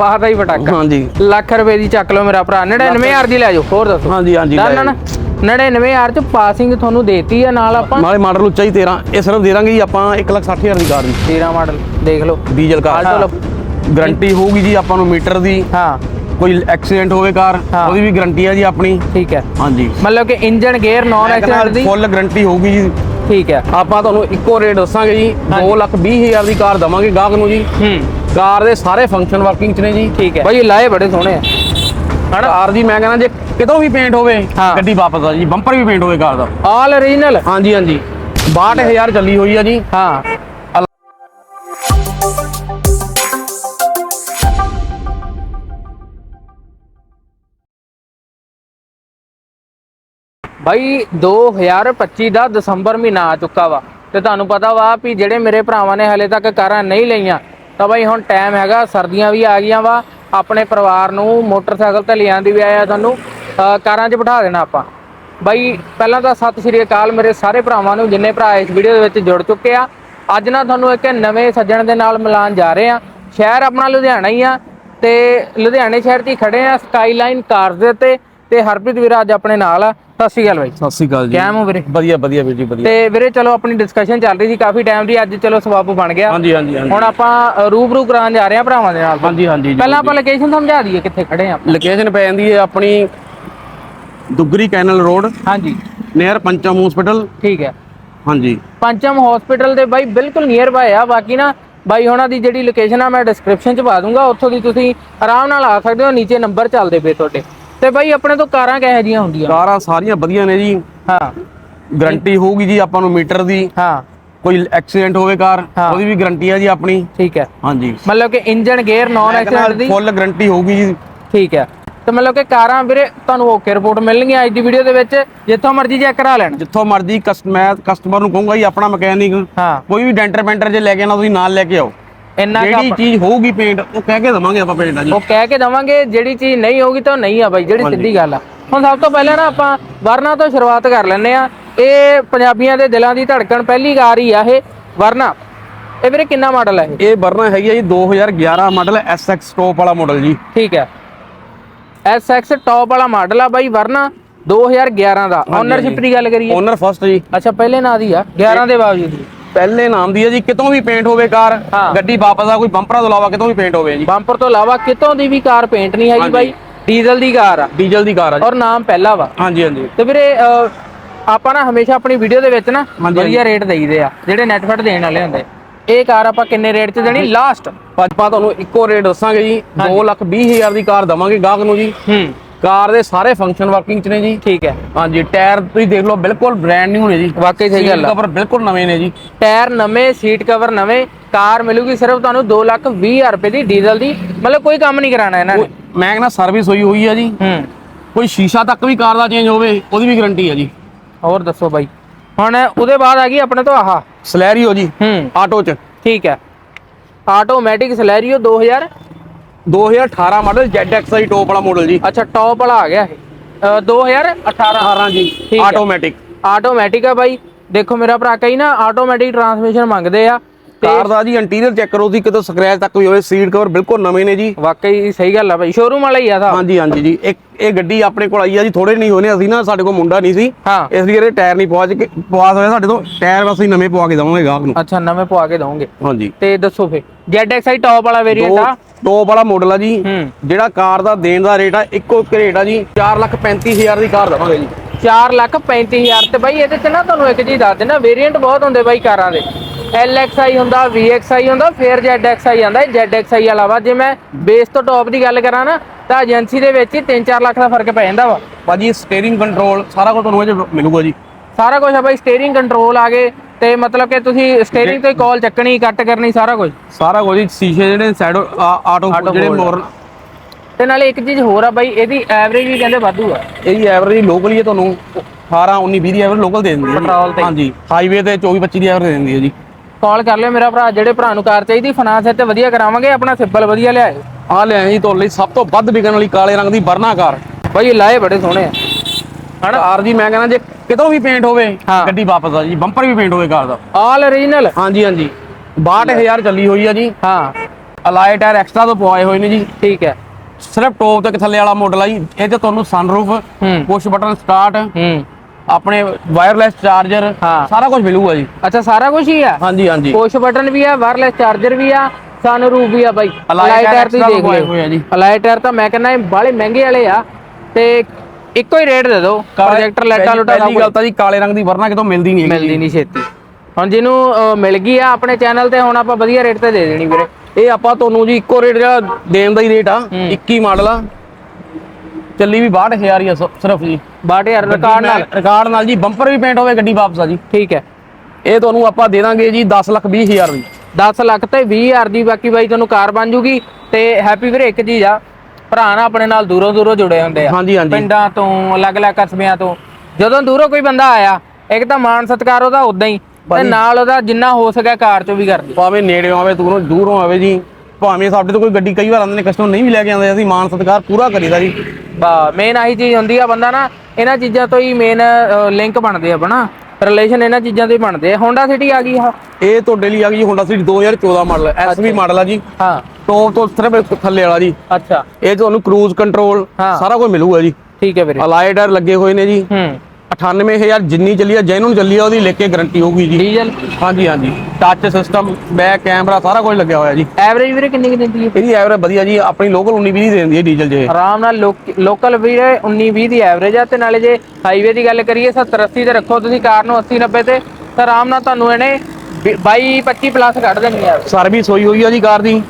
ਬਾਹਰ ਦਾ ਹੀ ਪਟਾਕਾ। ਹਾਂਜੀ। ਲੱਖ ਰੁਪਏ ਦੀ ਚੱਕ ਲਓ ਮੇਰਾ ਭਰਾ 99000 ਦੀ ਲੈ ਜਾਓ ਹੋਰ ਦੱਸੋ। ਹਾਂਜੀ ਹਾਂਜੀ ਨਾ ਨਾ ਨਾ 99000 ਚ ਪਾਸਿੰਗ ਤੁਹਾਨੂੰ ਦੇਤੀ ਆ ਨਾਲ ਆਪਾਂ ਨਾਲੇ ਮਾਡਲ ਉੱਚਾ ਹੀ 13 ਇਹ ਸਿਰਫ ਦੇ ਦਾਂਗੇ ਜੀ ਆਪਾਂ 160000 ਦੀ ਕਾਰ ਦੀ। 13 ਮਾਡਲ ਦੇਖ ਲਓ। ਡੀਜ਼ਲ ਕਾਰ। ਗਾਰੰਟੀ ਹੋਊਗੀ ਜੀ ਆਪਾਂ ਨੂੰ ਮੀਟਰ ਦੀ। ਹਾਂ। ਕੋਈ ਐਕਸੀਡੈਂਟ ਹੋਵੇ ਕਾਰ। ਉਹਦੀ ਵੀ ਗਾਰੰਟੀ ਹੈ ਜੀ ਆਪਣੀ। ਠੀਕ ਹੈ। ਹਾਂਜੀ। ਮਤਲਬ ਕਿ ਇੰਜਨ ਗੇਅਰ ਨੌਨ ਐਕਸੀਡੈਂਟ ਦੀ। ਫੁੱਲ ਗਾਰੰਟੀ ਹੋਊਗੀ ਜੀ। ਠੀਕ ਹੈ। ਆਪਾਂ ਤੁਹਾਨੂੰ ਇੱਕੋ ਰੇਟ ਦੱਸਾਂਗੇ ਜੀ 2 ਲੱਖ 20 ਹਜ਼ਾਰ ਦੀ ਕਾਰ ਦਵਾਂਗੇ ਗਾਹਕ ਨੂੰ ਜੀ। ਹੂੰ। ਕਾਰ ਦੇ ਸਾਰੇ ਫੰਕਸ਼ਨ ਵਰਕਿੰਗ ਚ ਨੇ ਜੀ। ਠੀਕ ਹੈ। ਬਾਈ ਲਾਏ ਬੜੇ ਸੋਹਣੇ ਆ। ਹਣਾ ਕਾਰ ਦੀ ਮੈਂ ਕਹਿੰਦਾ ਜੇ ਕਿਤੋਂ ਵੀ ਪੇਂਟ ਹੋਵੇ। ਗੱਡੀ ਵਾਪਸ ਆ ਜੀ। ਬੰਪਰ ਵੀ ਪੇਂਟ ਹੋਵੇ ਕਾਰ ਦਾ। ਆਲ ਓਰੀਜਨਲ ਹਾਂਜੀ ਹਾਂਜੀ। 62000 ਚੱਲੀ ਹੋਈ ਆ ਜੀ। ਹਾਂ। ਬਾਈ 2025 ਦਾ ਦਸੰਬਰ ਮਹੀਨਾ ਆ ਚੁੱਕਾ ਵਾ। ਤੇ ਤੁਹਾਨੂੰ ਪਤਾ ਵਾ ਵੀ ਜਿਹੜੇ ਮੇਰੇ ਭਰਾਵਾਂ ਨੇ ਹਲੇ ਤੱਕ ਕਾਰਾਂ ਨਹੀਂ ਲਈਆਂ ਤਾਂ ਬਾਈ ਹੁਣ ਟਾਈਮ ਹੈਗਾ, ਸਰਦੀਆਂ ਵੀ ਆ ਗਈਆਂ ਵਾ, ਆਪਣੇ ਪਰਿਵਾਰ ਨੂੰ ਮੋਟਰਸਾਈਕਲ ਤੇ ਲਿਆਉਣ ਦੀ ਵੀ ਆਇਆ ਤੁਹਾਨੂੰ ਕਾਰਾਂ 'ਚ ਬਿਠਾ ਦੇਣਾ ਆਪਾਂ। ਬਾਈ ਪਹਿਲਾਂ ਤਾਂ ਸਤਿ ਸ਼੍ਰੀ ਅਕਾਲ, ਮੇਰੇ ਸਾਰੇ ਭਰਾਵਾਂ ਨੂੰ, ਜਿੰਨੇ ਭਰਾ ਇਸ ਵੀਡੀਓ ਦੇ ਵਿੱਚ ਜੁੜ ਚੁੱਕੇ ਆ। ਅੱਜ ਨਾ ਤੁਹਾਨੂੰ ਇੱਕ ਨਵੇਂ ਸੱਜਣ ਦੇ ਨਾਲ ਮਿਲਾਨ ਜਾ ਰਹੇ ਆ। ਸ਼ਹਿਰ ਆਪਣਾ ਲੁਧਿਆਣਾ ਹੀ ਆ ਤੇ ਲੁਧਿਆਣੇ ਸ਼ਹਿਰ 'ਚ ਹੀ ਖੜੇ ਆ ਸਕਾਈਲਾਈਨ ਕਾਰਸ ਦੇ ਉੱਤੇ। ਤੇ ਹਰਪ੍ਰੀਤ ਵੀਰ ਅੱਜ ਆਪਣੇ ਨਾਲ ਆ। ਸਤਿ ਸ਼੍ਰੀ ਅਕਾਲ ਬਾਈ। ਸਤਿ ਸ੍ਰੀ ਅਕਾਲ ਜੀ। ਕਿਵੇਂ ਹੋ ਵੀਰੇ? ਵਧੀਆ ਵਧੀਆ ਵੀਰ ਜੀ ਵਧੀਆ। ਤੇ ਵੀਰੇ ਚਲੋ ਆਪਣੀ ਡਿਸਕਸ਼ਨ ਚੱਲ ਰਹੀ ਸੀ ਕਾਫੀ ਟਾਈਮ ਦੀ ਅੱਜ ਚਲੋ ਸਵਾਬ ਬਣ ਗਿਆ। ਹਾਂਜੀ ਹਾਂਜੀ ਹੁਣ ਆਪਾਂ ਰੂਬਰੂ ਕਰਾਉਣ ਜਾ ਰਹੇ ਆ ਭਰਾਵਾਂ ਦੇ ਨਾਲ। ਹਾਂਜੀ ਹਾਂਜੀ ਪਹਿਲਾਂ ਆਪਾਂ ਲੋਕੇਸ਼ਨ ਸਮਝਾ ਦਈਏ ਕਿੱਥੇ ਖੜੇ ਆ ਲੋਕੇਸ਼ਨ ਪੈ ਜਾਂਦੀ ਹੈ ਆਪਣੀ ਦੁੱਗਰੀ ਕੈਨਲ ਰੋਡ ਹਾਂਜੀ। ਨੀਅਰ ਪੰਚਮ ਹਸਪੀਟਲ ਠੀਕ ਹੈ। ਹਾਂਜੀ। ਪੰਚਮ ਹਸਪੀਟਲ ਦੇ ਬਾਈ ਬਿਲਕੁਲ ਨੀਅਰ ਬਾਈ ਆ। ਬਾਕੀ ਨਾ ਬਾਈ ਉਹਨਾਂ ਦੀ ਜਿਹੜੀ ਲੋਕੇਸ਼ਨ ਆ ਮੈਂ ਡਿਸਕ੍ਰਿਪਸ਼ਨ ਚ ਪਾ ਦੂੰਗਾ। ਉੱਥੋਂ ਦੀ ਤੁਸੀਂ ਆਰਾਮ ਨਾਲ ਆ ਸਕਦੇ ਹੋ ਨੀਚੇ ਨੰਬਰ ਚੱਲਦੇ ਪਏ ਤੁਹਾਡੇ। ਤੇ ਬਾਈ ਆਪਣੇ ਤੋਂ ਕਾਰਾਂ ਕਿਹੋ ਜੀਆਂ ਹੁੰਦੀਆਂ? ਕਾਰਾਂ ਸਾਰੀਆਂ ਵਧੀਆ ਨੇ ਜੀ। ਹਾਂ। ਗਾਰੰਟੀ ਹੋਊਗੀ ਜੀ ਆਪਾਂ ਨੂੰ ਮੀਟਰ ਦੀ। ਹਾਂ। ਕੋਈ ਐਕਸੀਡੈਂਟ ਹੋਵੇ ਕਾਰ। ਉਹਦੀ ਵੀ ਗਾਰੰਟੀ ਹੈ ਜੀ ਆਪਣੀ। ਠੀਕ ਹੈ। ਹਾਂਜੀ। ਮਤਲਬ ਕਿ ਇੰਜਨ ਗੇਅਰ ਨੌਨ ਐਕਸੀਡੈਂਟ ਦੀ? ਫੁੱਲ ਗਾਰੰਟੀ ਹੋਊਗੀ ਜੀ। ਠੀਕ ਹੈ। ਤੇ ਮਤਲਬ ਕਿ ਕਾਰਾਂ ਵੀਰੇ ਤੁਹਾਨੂੰ ਓਕੇ ਰਿਪੋਰਟ ਮਿਲਣਗੀਆਂ ਅੱਜ ਦੀ ਵੀਡੀਓ ਦੇ ਵਿੱਚ। ਜਿੱਥੋਂ ਮਰਜ਼ੀ ਚੈੱਕ ਕਰਾ ਲੈਣ। ਜਿੱਥੋਂ ਮਰਜ਼ੀ ਕਸਟ ਮੈਂ ਕਸਟਮਰ ਨੂੰ ਕਹੂੰਗਾ ਜੀ ਆਪਣਾ ਮਕੈਨਿਕ। ਹਾਂ। ਕੋਈ ਵੀ ਡੈਂਟਰ ਪੈਂਟਰ ਜੇ ਲੈ ਕੇ ਆਣਾ ਤੁਸੀਂ ਨਾਲ ਲੈ ਕੇ ਆਓ। ਇੰਨਾ ਕੁ ਜਿਹੜੀ ਆਪਾਂ- ਚੀਜ਼ ਹੋਊਗੀ ਪੇਂਟ ਉਹ ਕਹਿ ਕੇ ਦਵਾਂਗੇ ਆਪਾਂ ਪੇਂਟ ਆ ਜੀ ਉਹ ਕਹਿ ਕੇ ਦਵਾਂਗੇ ਜਿਹੜੀ ਚੀਜ਼ ਨਹੀਂ ਹੋਊਗੀ ਤਾਂ ਉਹ ਨਹੀਂ ਆ ਬਾਈ ਜਿਹੜੀ ਸਿੱਧੀ ਗੱਲ ਆ। ਹੁਣ ਸਭ ਤੋਂ ਪਹਿਲਾਂ ਨਾ ਆਪਾਂ ਵਰਨਾ ਤੋਂ ਸ਼ੁਰੂਆਤ ਕਰ ਲੈਂਦੇ ਆ ਇਹ ਪੰਜਾਬੀਆਂ ਦੇ ਦਿਲਾਂ ਦੀ ਧੜਕਣ ਪਹਿਲੀ ਕਾਰ ਹੀ ਆ ਇਹ। ਵਰਨਾ ਇਹ ਵੀਰੇ ਕਿੰਨਾ ਮਾਡਲ ਹੈ ਇਹ? ਇਹ ਵਰਨਾ ਹੈਗੀ ਆ ਜੀ 2011 ਮਾਡਲ SX ਟੌਪ ਵਾਲਾ ਮਾਡਲ ਜੀ। ਠੀਕ ਹੈ। SX ਟੌਪ ਵਾਲਾ ਮਾਡਲ ਆ ਬਾਈ ਵਰਨਾ 2011 ਦਾ। ਓਨਰਸ਼ਿਪ ਦੀ ਗੱਲ ਕਰੀਏ। ਓਨਰ ਫਸਟ ਜੀ। ਅੱਛਾ ਪਹਿਲੇ ਨਾਂ ਦੀ ਆ। 11 ਦੇ ਬਾਵਜੂਦ। ਵੀ। ਪਹਿਲੇ ਨਾਮ ਦੀ ਹੈ ਜੀ ਕਿਤੋਂ ਵੀ ਪੇਂਟ ਹੋਵੇ ਕਾਰ। ਗੱਡੀ ਵਾਪਸ ਆ ਕੋਈ ਬੰਪਰਾਂ ਤੋਂ ਇਲਾਵਾ ਕਿਤੋਂ ਵੀ ਪੇਂਟ ਹੋਵੇ ਜੀ। ਬੰਪਰ ਤੋਂ ਇਲਾਵਾ ਕਿਤੋਂ ਦੀ ਵੀ ਕਾਰ ਪੇਂਟ ਨਹੀਂ ਹੈਗੀ। ਬਾਈ। ਡੀਜ਼ਲ ਦੀ ਕਾਰ ਆ। ਡੀਜ਼ਲ ਦੀ ਕਾਰ ਆ ਜੀ। ਔਰ ਨਾਮ ਪਹਿਲਾ ਵਾ। ਹਾਂਜੀ ਹਾਂਜੀ। ਤੇ ਵੀਰੇ ਆਪਾਂ ਨਾ ਹਮੇਸ਼ਾ ਆਪਣੀ ਵੀਡੀਓ ਦੇ ਵਿੱਚ ਨਾ ਵਧੀਆ ਰੇਟ ਦੇਈਦੇ ਆ ਜਿਹੜੇ ਨੈਟਫਟ ਦੇਣ ਵਾਲੇ ਹੁੰਦੇ। ਇਹ ਕਾਰ ਆਪਾਂ ਕਿੰਨੇ ਰੇਟ 'ਚ ਦੇਣੀ? ਲਾਸਟ ਆਪਾਂ ਤੁਹਾਨੂੰ ਇੱਕੋ ਰੇਟ ਦੱਸਾਂਗੇ ਜੀ। 2 ਲੱਖ 20 ਹਜ਼ਾਰ ਦੀ ਕਾਰ ਦਵਾਂਗੇ ਗਾਹਕ ਨੂੰ ਜੀ। ਹੂੰ। ਕਾਰ ਦੇ ਸਾਰੇ ਫੰਕਸ਼ਨ ਵਰਕਿੰਗ ਚ ਨੇ ਜੀ। ਠੀਕ ਹੈ। ਹਾਂਜੀ ਟਾਇਰ ਤੁਸੀਂ ਦੇਖ ਲਓ ਬਿਲਕੁਲ ਬ੍ਰਾਂਡ ਨਿਊ ਨੇ ਜੀ। ਵਾਕਈ ਸਹੀ ਗੱਲ ਆ। ਕਵਰ ਬਿਲਕੁਲ ਨਵੇਂ ਨੇ ਜੀ। ਟਾਇਰ ਨਵੇਂ ਸੀਟ ਕਵਰ ਨਵੇਂ ਕਾਰ ਮਿਲੂਗੀ ਸਿਰਫ ਤੁਹਾਨੂੰ 2 ਲੱਖ 20 ਹਜ਼ਾਰ ਰੁਪਏ ਦੀ ਡੀਜ਼ਲ ਦੀ। ਮਤਲਬ ਕੋਈ ਕੰਮ ਨਹੀਂ ਕਰਾਣਾ ਇਹਨਾਂ ਨੇ। ਮੈਂ ਕਹਿੰਦਾ ਸਰਵਿਸ ਹੋਈ ਹੋਈ ਆ ਜੀ। ਹੂੰ। ਕੋਈ ਸ਼ੀਸ਼ਾ ਤੱਕ ਵੀ ਕਾਰ ਦਾ ਚੇਂਜ ਹੋਵੇ ਉਹਦੀ ਵੀ ਗਾਰੰਟੀ ਆ ਜੀ। ਹੋਰ ਦੱਸੋ ਬਾਈ। ਹੁਣ ਉਹਦੇ ਬਾਅਦ ਆ ਗਈ ਆਪਣੇ ਤੋਂ ਆਹ। ਸਲੈਰੀਓ ਜੀ ਹੂੰ। ਆਟੋ ਚ। ਠੀਕ ਹੈ। Automatic Celerio 2000 2018 model ZXi top ਵਾਲਾ ਮਾਡਲ ਜੀ। ਅੱਛਾ ਟੌਪ ਵਾਲਾ ਆ ਗਿਆ ਇਹ। ਅਹ 2018 18 ਜੀ। ਆਟੋਮੈਟਿਕ ਆਟੋਮੈਟਿਕ ਆ ਬਾਈ। ਦੇਖੋ ਮੇਰਾ ਭਰਾ ਕਈ ਨਾ ਆਟੋਮੈਟਿਕ ਟਰਾਂਸਮਿਸ਼ਨ ਮੰਗਦੇ ਆ। ਕਾਰ ਦਾ ਜੀ ਇੰਟੀਰੀਅਰ ਚੈੱਕ ਕਰੋ ਤੁਸੀਂ ਕਿਤੋਂ ਸਕ੍ਰੈਚ ਤੱਕ ਵੀ ਹੋਵੇ ਸੀਟ ਕਵਰ ਬਿਲਕੁਲ ਨਵੇਂ ਨੇ ਜੀ। ਵਾਕਈ ਸਹੀ ਗੱਲ ਆ ਬਾਈ ਸ਼ੋਰੂਮ ਵਾਲਾ ਹੀ ਆ ਸਾ ਹਾਂਜੀ ਹਾਂਜੀ ਜੀ ਇੱਕ ਇਹ ਗੱਡੀ ਆਪਣੇ ਕੋਲ ਆਈ ਆ ਜੀ ਥੋੜੇ ਨਹੀਂ ਹੋਣੇ ਅਸੀਂ ਨਾ ਸਾਡੇ ਕੋਲ ਮੁੰਡਾ ਨਹੀਂ ਸੀ। ਇਸ ਲਈ ਇਹਦੇ ਟਾਇਰ ਨਹੀਂ ਪਹੁੰਚ ਕੇ ਪਵਾਸ ਹੋਇਆ ਸਾਡੇ ਤੋਂ ਟਾਇਰ ਬਸ ਅਸੀਂ ਨਵੇਂ ਪਵਾ ਕੇ ਦਵਾਂਗੇ ਗਾਹਕ ਨੂੰ। ਅੱਛਾ ਨਵੇਂ ਪਵਾ ਕੇ ਦਵਾਂਗੇ। ਹਾਂਜੀ। ਤੇ ਦੱਸੋ ਫੇ ZXi ਟੌਪ ਵਾਲਾ ਵੇਰੀਐਂਟ ਆ? ਟੋਪ ਵਾਲਾ ਮਾਡਲ ਆ ਜੀ। ਜਿਹੜਾ ਕਾਰ ਦਾ ਦੇਣ ਦਾ ਰੇਟ ਆ ਇੱਕੋ ਇੱਕ ਰੇਟ ਆ ਜੀ। 435000 ਦੀ ਕਾਰ ਦਵਾਂਗੇ ਜੀ। 4 ਲੱਖ 35000 ਤੇ ਬਾਈ ਇਹਦੇ ਚ ਨਾ ਤੁਹਾਨੂੰ ਇੱਕ ਚੀਜ਼ ਦੱਸ ਦਿੰਦਾ ਵੇਰੀਐਂਟ ਬਹੁਤ ਹੁੰਦੇ ਬਾਈ ਕਾਰਾਂ ਦੇ। LXi ਹੁੰਦਾ VXi ਹੁੰਦਾ ਫਿਰ ZXi ਆਂਦਾ। ZXi ਇਲਾਵਾ ਜੇ ਮੈਂ ਬੇਸ ਤੋਂ ਟੌਪ ਦੀ ਗੱਲ ਕਰਾਂ ਨਾ ਤਾਂ ਏਜੰਸੀ ਦੇ ਵਿੱਚ ਹੀ 3-4 ਲੱਖ ਦਾ ਫ਼ਰਕ ਪੈ ਜਾਂਦਾ ਵਾ। ਭਾਜੀ ਸਟੀਅਰਿੰਗ ਕੰਟਰੋਲ ਸਾਰਾ ਕੁਝ ਤੁਹਾਨੂੰ ਇਹ 'ਚ ਮਿਲੂਗਾ ਜੀ। ਸਾਰਾ ਕੁਝ ਆ ਬਾਈ ਸਟੀਅਰਿੰਗ ਕੰਟਰੋਲ ਆ ਗਏ ਤੇ ਮਤਲਬ ਕਿ ਤੁਸੀਂ ਸਟੀਅਰਿੰਗ ਤੋਂ ਹੀ ਕਾਲ ਚੱਕਣੀ ਕੱਟ ਕਰਨੀ ਸਾਰਾ ਕੁਝ। ਸਾਰਾ ਕੁਝ ਜੀ ਸ਼ੀਸ਼ੇ ਜਿਹੜੇ ਸਾਈਡ ਆਟੋ Auto ਜਿਹੜੇ hold ਆ। ਮੋਰ ਤੇ ਨਾਲੇ ਇੱਕ ਚੀਜ਼ ਹੋਰ ਆ ਬਾਈ ਇਹਦੀ ਐਵਰੇਜ ਵੀ ਕਹਿੰਦੇ ਵਾਧੂ ਆ। ਇਹਦੀ ਐਵਰੇਜ ਲੋਕਲ ਹੀ ਹੈ ਤੁਹਾਨੂੰ 18 19 20 ਦੀ ਐਵਰੇਜ ਲੋਕਲ ਦੇ ਦਿੰਦੀ ਹੈ ਜੀ। Petrol ਤੇ। ਹਾਂਜੀ ਹਾਈਵੇ ਤੇ 24 25 ਦੀ ਐਵਰੇਜ ਦੇ ਦਿੰਦੀ ਹੈ ਜੀ। ਕਾਲ ਕਰ ਲਿਓ ਮੇਰਾ ਭਰਾ ਜਿਹੜੇ ਭਰਾ ਨੂੰ ਕਾਰ ਚਾਹੀਦੀ ਫਾਈਨਾਂਸ ਤੇ ਵਧੀਆ ਕਰਾਵਾਂਗੇ ਆਪਣਾ ਸਿੰਬਲ ਵਧੀਆ ਲਿਆਇਓ ਆ ਲੈ ਜੀ ਤੁਹਾਡੇ ਲਈ ਸਭ ਤੋਂ ਵੱਧ ਵਿਕਣ ਵਾਲੀ ਕਾਲੇ ਰੰਗ ਦੀ ਵਰਨਾ ਕਾਰ। ਇਹ ਲਾਏ ਬੜੇ ਸੋਹਣੇ ਆ। ਹਣਾ ਕਾਰ ਜੀ ਮੈਂ ਕਹਿੰਦਾ ਜੇ ਕਿਤੋਂ ਵੀ ਪੇਂਟ ਹੋਵੇ ਹਾਂ। ਗੱਡੀ ਵਾਪਸ ਆ ਜੀ ਬੰਪਰ ਵੀ ਪੇਂਟ ਹੋਵੇ ਕਾਰ ਦਾ। ਆਲ ਓਰੀਜਨਲ ਹਾਂਜੀ ਹਾਂਜੀ। 62000 ਚੱਲੀ ਹੋਈ ਆ ਜੀ। ਹਾਂ। ਅਲਾਈ ਟਾਇਰ ਐਕਸਟਰਾ ਤੋਂ ਪਵਾਏ ਹੋਏ ਨੇ ਜੀ। ਠੀਕ ਹੈ। ਸਿਰਫ ਟੋਪ ਤੱਕ ਥੱਲੇ ਵਾਲਾ ਮਾਡਲ ਆ ਜੀ। ਇਹ ਤੇ ਤੁਹਾਨੂੰ ਸਨਰੂਫ ਹੂੰ। ਪੁਸ਼ ਬਟਨ ਸਟਾਰਟ ਹੂੰ। ਆਪਣੇ ਵਾਇਰਲੈਸ ਚਾਰਜਰ ਹਾਂ। ਸਾਰਾ ਕੁਝ ਮਿਲੂਗਾ ਜੀ। ਅੱਛਾ ਸਾਰਾ ਕੁਝ ਹੀ ਆ? ਹਾਂਜੀ ਹਾਂਜੀ। ਪੁਸ਼ ਬਟਨ ਵੀ ਆ ਵਾਇਰਲੈਸ ਚਾਰਜਰ ਵੀ ਆ ਸਨਰੂਫ ਵੀ ਆ ਬਾਈ। Tire ਤੁਸੀਂ extra ਦੇਖ ਲਗਵਾਏ ਲਿਓ। ਹੋਏ ਆ ਜੀ। ਤਾਂ ਮੈਂ ਕਹਿੰਦਾ ਇਹ ਬਾਲੇ ਮਹਿੰਗੇ ਵਾਲੇ ਆ। ਤੇ ਇੱਕੋ ਹੀ ਰੇਟ ਦੇ ਦਿਓ। ਪ੍ਰੋਜੈਕਟਰ ਲੈਟਾ ਲੁਟਾ ਪਹਿਲੀ ਗੱਲ ਤਾਂ ਜੀ ਕਾਲੇ ਰੰਗ ਦੀ ਵਰਨਾ ਕਿਤੋਂ ਮਿਲਦੀ ਨਹੀਂ ਮਿਲਦੀ ਨਹੀਂ ਛੇਤੀ। ਹੁਣ ਜਿਹਨੂੰ ਅਹ, ਮਿਲ ਗਈ ਆ ਆਪਣੇ ਚੈਨਲ ਤੇ ਹੁਣ ਆਪਾਂ ਵਧੀਆ ਰੇਟ ਤੇ ਦੇ ਦੇਣੀ ਵੀਰੇ। ਇਹ ਆਪਾਂ ਤੁਹਾਨੂੰ ਜੀ ਇੱਕੋ ਰੇਟ ਜਿਹੜਾ ਦੇਣ ਦਾ ਹੀ ਰੇਟ ਆ ਹੂੰ। 21 ਮਾਡਲ ਆ। ਚੱਲੀ ਵੀ 62000 ਹੀ ਆ ਸ- ਸਿਰਫ ਜੀ। 62000 ਰਿਕਾਰਡ ਨਾਲ। ਰਿਕਾਰਡ ਨਾਲ ਜੀ ਬੰਪਰ ਵੀ ਪੇਂਟ ਹੋਵੇ ਗੱਡੀ ਵਾਪਸ ਆ ਜੀ। ਠੀਕ ਹੈ। ਇਹ ਤੁਹਾਨੂੰ ਆਪਾਂ ਦੇ ਦਾਂਗੇ ਜੀ 10 ਲੱਖ 20 ਹਜ਼ਾਰ ਦੀ। 10 ਲੱਖ ਤੇ 20000 ਦੀ ਬਾਕੀ ਬਾਈ ਤੁਹਾਨੂੰ ਕਾਰ ਬਣ ਜੂਗੀ ਤੇ ਹੈਪੀ ਵੀਰੇ ਇੱਕ ਚੀਜ਼ ਆ ਭਰਾ ਨਾ ਆਪਣੇ ਨਾਲ ਦੂਰੋਂ ਦੂਰੋਂ ਜੁੜੇ ਹੁੰਦੇ ਆ। ਹਾਂਜੀ ਹਾਂਜੀ। ਪਿੰਡਾਂ ਤੋਂ ਅਲੱਗ-ਅਲੱਗ ਕਸਬਿਆਂ ਤੋਂ। ਜਦੋਂ ਦੂਰੋਂ ਕੋਈ ਬੰਦਾ ਆਇਆ ਇੱਕ ਤਾਂ ਮਾਨ ਸਤਿਕਾਰ ਉਹਦਾ ਉਦਾਂ ਹੀ ਤੇ ਨਾਲ ਉਹਦਾ ਜਿੰਨਾ ਹੋ ਸਕਿਆ ਕਾਰ ਚੋਂ ਵੀ ਕਰਦੇ। ਭਾਵੇਂ ਨੇੜੇ ਆਵੇ ਦੂਰੋਂ ਦੂਰੋਂ ਆਵੇ ਜੀ। ਭਾਵੇਂ ਸਾਡੇ ਤੋਂ ਕੋਈ ਗੱਡੀ ਕਈ ਵਾਰ ਆਉਂਦੇ ਨੇ ਕਸਟਮਰ ਨਹੀਂ ਵੀ ਲੈ ਕੇ ਆਉਂਦੇ ਅਸੀਂ ਮਾਨ ਸਤਿਕਾਰ ਪੂਰਾ ਕਰੀਦਾ ਜੀ। ਬਾ ਮੇਨ ਆਹੀ ਚੀਜ਼ ਹੁੰਦੀ ਆ ਬੰਦਾ ਨਾ ਇਹਨਾਂ ਚੀਜ਼ਾਂ ਤੋਂ ਹੀ ਮੇਨ ਲਿੰਕ ਬਣਦੇ ਆ ਬਣਾ ਰਿਲੇਸ਼ਨ ਇਹਨਾਂ ਚੀਜ਼ਾਂ ਤੋਂ ਹੀ ਬਣਦੇ ਆ। ਹੋਂਡਾ ਸਿਟੀ ਆ ਗਈ ਆ ਇਹ ਤੁਹਾਡੇ ਲਈ ਆ ਗਈ Honda City 2014 model SV model ਆ ਜੀ। ਹਾਂ। ਟੋਪ ਤੋਂ ਸਿਰਫ ਥੱਲੇ ਵਾਲਾ ਜੀ। ਅੱਛਾ। ਇਹ ਤੁਹਾਨੂੰ ਕਰੂਜ਼ ਕੰਟਰੋਲ। ਸਾਰਾ ਕੁਝ ਮਿਲੂਗਾ ਜੀ। ਠੀਕ ਹੈ ਵੀਰੇ। ਅਲਾਈ ਟਾਇਰ ਲੱਗੇ ਹੋਏ ਨੇ ਜੀ। ਹੂੰ। 98000 ਜਿੰਨੀ ਚੱਲੀ ਆ ਜੈਨੂਨ ਚੱਲੀ ਆ ਉਹਦੀ ਲਿਖ ਕੇ ਗਾਰੰਟੀ ਹੋਊਗੀ ਜੀ। ਡੀਜ਼ਲ ਹਾਂਜੀ ਹਾਂਜੀ। ਟੱਚ ਸਿਸਟਮ ਬੈਕ ਕੈਮਰਾ ਸਾਰਾ ਕੁਝ ਲੱਗਿਆ ਹੋਇਆ ਜੀ। ਐਵਰੇਜ ਵੀਰੇ ਕਿੰਨੀ ਕੁ ਦਿੰਦੀ ਹੈ? ਇਹਦੀ ਐਵਰੇਜ ਵਧੀਆ ਜੀ ਆਪਣੀ ਲੋਕਲ 19 20 ਦੀ ਦਿੰਦੀ ਹੈ ਡੀਜ਼ਲ ਜੇ। ਆਰਾਮ ਨਾਲ ਲੋਕਲ ਵੀਰੇ 19 20 ਦੀ ਐਵਰੇਜ ਆ ਤੇ ਨਾਲੇ ਜੇ ਹਾਈਵੇ ਦੀ ਗੱਲ ਕਰੀਏ 70 80 ਤੇ ਰੱਖੋ ਤੁਸੀਂ ਕਾਰ ਨੂੰ 80 90 ਤੇ ਤਾਂ ਆਰਾਮ ਨਾਲ ਤੁਹਾਨੂੰ ਇਹਨੇ 22 25 ਪਲੱਸ ਕੱਢ ਦੇਣੀ ਆ। ਸਰਵਿਸ ਹੋਈ ਹੋਈ ਆ ਜੀ ਕਾਰ ਦੀ।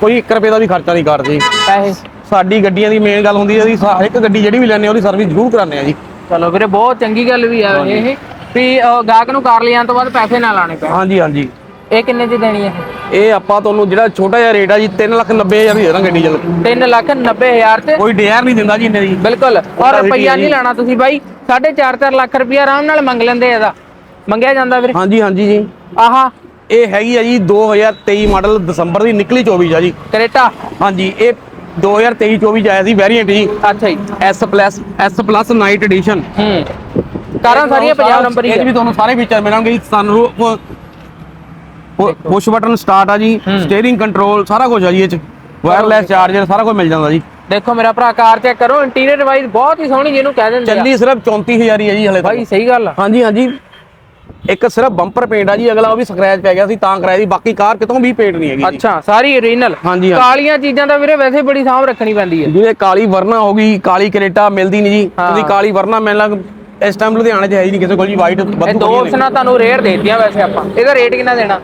ਕੋਈ 1 ਰੁਪਏ ਦਾ ਵੀ ਖਰਚਾ ਨਹੀਂ ਕਰਦੇ ਪੈਸੇ? ਸਾਡੀ ਗੱਡੀਆਂ ਦੀ ਮੇਨ ਗੱਲ ਹੁੰਦੀ ਹੈ ਜੀ ਹਰ ਇੱਕ ਗੱਡੀ ਜਿਹੜੀ ਵੀ ਲੈਣੇ ਉਹਦੀ ਸਰਵਿਸ ਜ਼ਰੂਰ ਕਰਾਉਂਦੇ ਆ ਜੀ। ਚਲੋ ਵੀਰੇ ਬਹੁਤ ਚੰਗੀ ਗੱਲ ਵੀ ਆ ਇਹ। ਵੀ ਅਹ, ਗਾਹਕ ਨੂੰ ਕਾਰ ਲਿਆਉਣ ਤੋਂ ਬਾਅਦ ਪੈਸੇ ਨਾ ਲਾਣੇ ਪੈਣ। ਹਾਂਜੀ ਹਾਂਜੀ। ਇਹ ਕਿੰਨੇ ਦੀ ਦੇਣੀ ਹੈ ਇਹ ਆਪਾਂ ਤੁਹਾਨੂੰ ਜਿਹੜਾ ਛੋਟਾ ਜਿਹਾ ਰੇਟ ਆ ਜੀ 390000 ਦੀ ਦੇ ਦਾਂਗੇ ਡੀਜ਼ਲ। 3 ਲੱਖ 90 ਹਜ਼ਾਰ ਤੇ ਕੋਈ ਡੇਅਰ ਨਹੀਂ ਦਿੰਦਾ ਜੀ ਇੰਨੇ ਦੀ। ਬਿਲਕੁਲ। ਔਰ ਰੁਪਈਆ ਨਹੀਂ। ਲਾਣਾ ਤੁਸੀਂ ਬਾਈ। 4.5 4 ਲੱਖ ਰੁਪਈਆ ਆਰਾਮ ਨਾਲ ਮੰਗ ਲੈਂਦੇ ਇਹਦਾ। ਮੰਗਿਆ ਜਾਂਦਾ ਵੀਰੇ? ਹਾਂਜੀ ਹਾਂਜੀ ਜੀ। ਆਹਾ। ਇਹ ਹੈਗੀ ਆ ਜੀ 2023 ਮਾਡਲ ਦਸੰਬਰ ਦੀ ਨਿਕਲੀ 24 ਆ ਜੀ। ਕਰੇਟਾ। ਹਾਂਜੀ ਇਹ 2023 24 ਚ ਆਇਆ ਸੀ ਵੈਰੀਐਂਟ ਜੀ। ਅੱਛਾ ਜੀ। S plus S plus night edition ਹੂੰ। ਕਾਰਾਂ ਸਾਰੀਆਂ ਪੰਜਾਬ ਨੰਬਰ ਹੀ ਇਹ ਵੀ ਤੁਹਾਨੂੰ ਸਾਰੇ ਫੀਚਰ ਮਿਲਣਗੇ ਸਨਰੂਫ ਪੁਸ਼ ਬਟਨ ਸਟਾਰਟ ਆ ਜੀ। ਸਟੀਅਰਿੰਗ ਕੰਟਰੋਲ ਸਾਰਾ ਕੁਝ ਆ ਜੀ ਇਹ ਚ। ਵਾਇਰਲੈਸ ਚਾਰਜਰ ਸਾਰਾ ਕੁਝ ਮਿਲ ਜਾਂਦਾ ਜੀ। ਦੇਖੋ ਮੇਰਾ ਭਰਾ ਕਾਰ ਚੈੱਕ ਕਰੋ। ਇੰਟੀਰੀਅਰ ਵਾਈਜ਼ ਬਹੁਤ ਹੀ ਸੋਹਣੀ ਜਿਹਨੂੰ ਕਹਿ ਦਿੰਦੇ ਆ। ਚੱਲੀ ਸਿਰਫ 34000 ਹੀ ਜੀ ਹਲੇ ਤੱਕ। ਬਾਈ ਸਹੀ ਗੱਲ ਆ। ਹਾਂਜੀ ਹਾਂਜੀ। ਇੱਕ ਸਿਰਫ ਬੰਪਰ ਪੇਂਟ ਆ ਜੀ ਅਗਲਾ ਉਹ ਵੀ ਸਕ੍ਰੈਚ ਪੈ ਗਿਆ ਸੀ ਤਾਂ ਕਰਾਇਆ ਦੀ ਬਾਕੀ ਕਾਰ ਕਿਤੋਂ ਵੀ ਪੇਂਟ ਨਹੀਂ ਹੈਗੀ ਅੱਛਾ ਸਾਰੀ ਓਰੀਜਨਲ ਹਾਂਜੀ। ਕਾਲੀਆਂ ਚੀਜ਼ਾਂ ਦਾ ਵੀਰੇ ਵੈਸੇ ਬੜੀ ਸਾਂਭ ਰੱਖਣੀ ਪੈਂਦੀ ਹੈ। ਜਿਵੇਂ ਕਾਲੀ ਵਰਨਾ ਹੋ ਗਈ ਕਾਲੀ ਕਰੇਟਾ ਮਿਲਦੀ ਨਹੀਂ ਜੀ। ਤੁਸੀਂ ਕਾਲੀ ਵਰਨਾ ਮਿਲ ਲੱਗ ਇਸ ਟਾਈਮ ਲੁਧਿਆਣੇ 'ਚ ਹੈ ਹੀ ਨਹੀਂ ਕਿਸੇ ਕੋਲ ਜੀ ਵਾਈਟ ਇਹ ਬੱਦੂ ਦੋ ਆਪਸ਼ਨਾਂ ਤੁਹਾਨੂੰ ਰੇਅਰ ਦੇ ਦਿੱਤੀਆਂ ਵੈਸੇ ਆਪਾਂ। ਇਹਦਾ ਰੇਟ ਕਿੰਨਾ ਦੇਣਾ?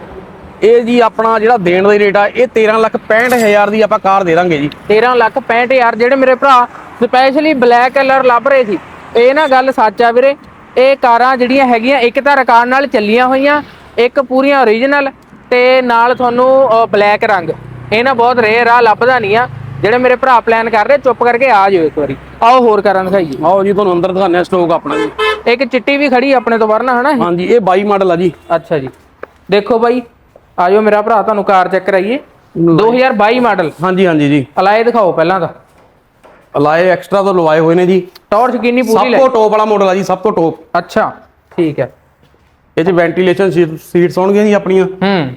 ਇਹ ਜੀ ਆਪਣਾ ਜਿਹੜਾ ਦੇਣ ਦਾ ਰੇਟ ਆ ਇਹ 13 ਲੱਖ 65000 ਦੀ ਆਪਾਂ ਕਾਰ ਦੇ ਦਾਂਗੇ ਜੀ। 13 ਲੱਖ 65 ਹਜ਼ਾਰ ਜਿਹੜੇ ਮੇਰੇ ਭਰਾ ਸਪੈਸ਼ਲੀ ਬਲੈਕ ਕਲਰ ਲੱਭ ਰਹੇ ਸੀ। ਇਹ ਨਾ ਗੱਲ ਸੱਚ ਆ ਵੀਰੇ ਇਹ ਕਾਰਾਂ ਜਿਹੜੀਆਂ ਹੈਗੀਆਂ ਇੱਕ ਤਾਂ ਰਿਕਾਰਡ ਨਾਲ ਚੱਲੀਆਂ ਹੋਈਆਂ ਇੱਕ ਪੂਰੀਆਂ ਓਰੀਜਨਲ ਤੇ ਨਾਲ ਤੁਹਾਨੂੰ ਬਲੈਕ ਰੰਗ। ਇਹ ਨਾ ਬਹੁਤ ਰੇਅਰ ਆ ਲੱਭਦਾ ਨਹੀਂ ਆ। ਜਿਹੜੇ ਮੇਰੇ ਭਰਾ ਪਲਾਨ ਕਰ ਰਹੇ ਚੁੱਪ ਕਰਕੇ ਆ ਜਾਓ ਇੱਕ ਵਾਰੀ। ਆਓ ਹੋਰ ਕਾਰਾਂ ਦਿਖਾਈਏ। ਆਓ ਜੀ ਤੁਹਾਨੂੰ ਅੰਦਰ ਆ ਸਟੋਕ ਆਪਣਾ ਜੀ। ਇੱਕ ਚਿੱਟੀ ਵੀ ਖੜੀ ਆਪਣੇ ਤੋਂ ਵਰਨਾ ਹਨਾ? ਹਾਂਜੀ ਇਹ 22 ਮਾਡਲ ਆ ਜੀ। ਅੱਛਾ ਜੀ। ਦੇਖੋ ਬਾਈ ਆਜੋ ਮੇਰਾ ਭਰਾ ਤੁਹਾਨੂੰ ਕਾਰ ਚੈੱਕ ਕਰਾਈਏ। 2022 ਮਾਡਲ ਹਾਂਜੀ ਹਾਂਜੀ ਜੀ। ਅਲਾਏ ਦਿਖਾਓ ਪਹਿਲਾਂ ਤਾਂ। ਅਲਾਏ ਐਕਸਟਰਾ ਤੋਂ ਲਵਾਏ ਹੋਏ ਨੇ ਜੀ। ਟੌਰਚ ਕਿੰਨੀ ਪੂਰੀ ਸਭ ਲੈ? ਤੋਂ ਟੋਪ ਵਾਲਾ ਮਾਡਲ ਆ ਜੀ ਸਭ ਤੋਂ ਟੋਪ ਅੱਛਾ। ਠੀਕ ਹੈ। ਇਹ 'ਚ ਵੈਂਟੀਲੇਸ਼ਨ ਸੀਟਸ ਹੋਣਗੀਆਂ ਜੀ ਆਪਣੀਆਂ। ਹੂੰ।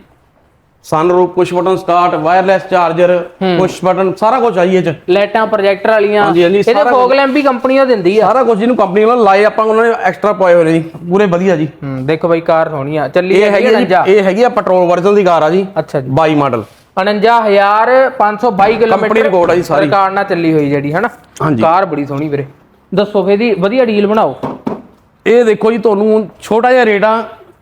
Sunroof push button start wireless charger push button ਸਾਰਾ ਕੁਝ ਆਈ ਇਹ 'ਚ। ਲਾਈਟਾਂ ਪ੍ਰੋਜੈਕਟਰ ਵਾਲੀਆਂ। ਹਾਂਜੀ, ਹਾਂਜੀ, ਇਹਦੇ ਸਾਰਾ ਫੋਗ ਲੈਂਪ ਵੀ ਕੰਪਨੀ ਉਹ ਦਿੰਦੀ ਆ। ਸਾਰਾ ਕੁਝ ਜਿਹਨੂੰ ਕੰਪਨੀ ਵੱਲੋਂ ਲਾਏ ਆਪਾਂ ਉਹਨਾਂ ਨੇ ਐਕਸਟਰਾ ਪਾਏ ਹੋਏ ਨੇ ਜੀ। ਪੂਰੇ ਵਧੀਆ ਜੀ। ਹੂੰ ਦੇਖੋ ਬਾਈ ਕਾਰ ਸੋਹਣੀ ਆ। ਚੱਲੀ ਇਹ ਹੈਗੀ ਆ ਜੀ ਇਹ ਹੈਗੀ ਆ ਪੈਟਰੋਲ ਵਰਜ਼ਨ ਦੀ ਕਾਰ ਆ ਜੀ। ਅੱਛਾ ਜੀ। 22 ਮਾਡਲ। 49522 ਕਿਲੋਮੀਟਰ Company record ਆ ਜੀ ਸਾਰੀ। ਰਿਕਾਰਡ ਨਾਲ ਚੱਲੀ ਹੋਈ ਜਿਹੜੀ ਹਨਾ। ਕਾਰ ਬੜੀ ਸੋਹਣੀ ਵੀਰੇ। ਦੱਸੋ ਫੇ ਦੀ ਵਧੀਆ ਡੀਲ ਬਣਾਓ। ਇਹ ਦੇਖੋ ਜੀ ਤੁਹਾਨੂੰ ਛੋਟਾ ਜਿਹਾ ਰੇਟ ਆ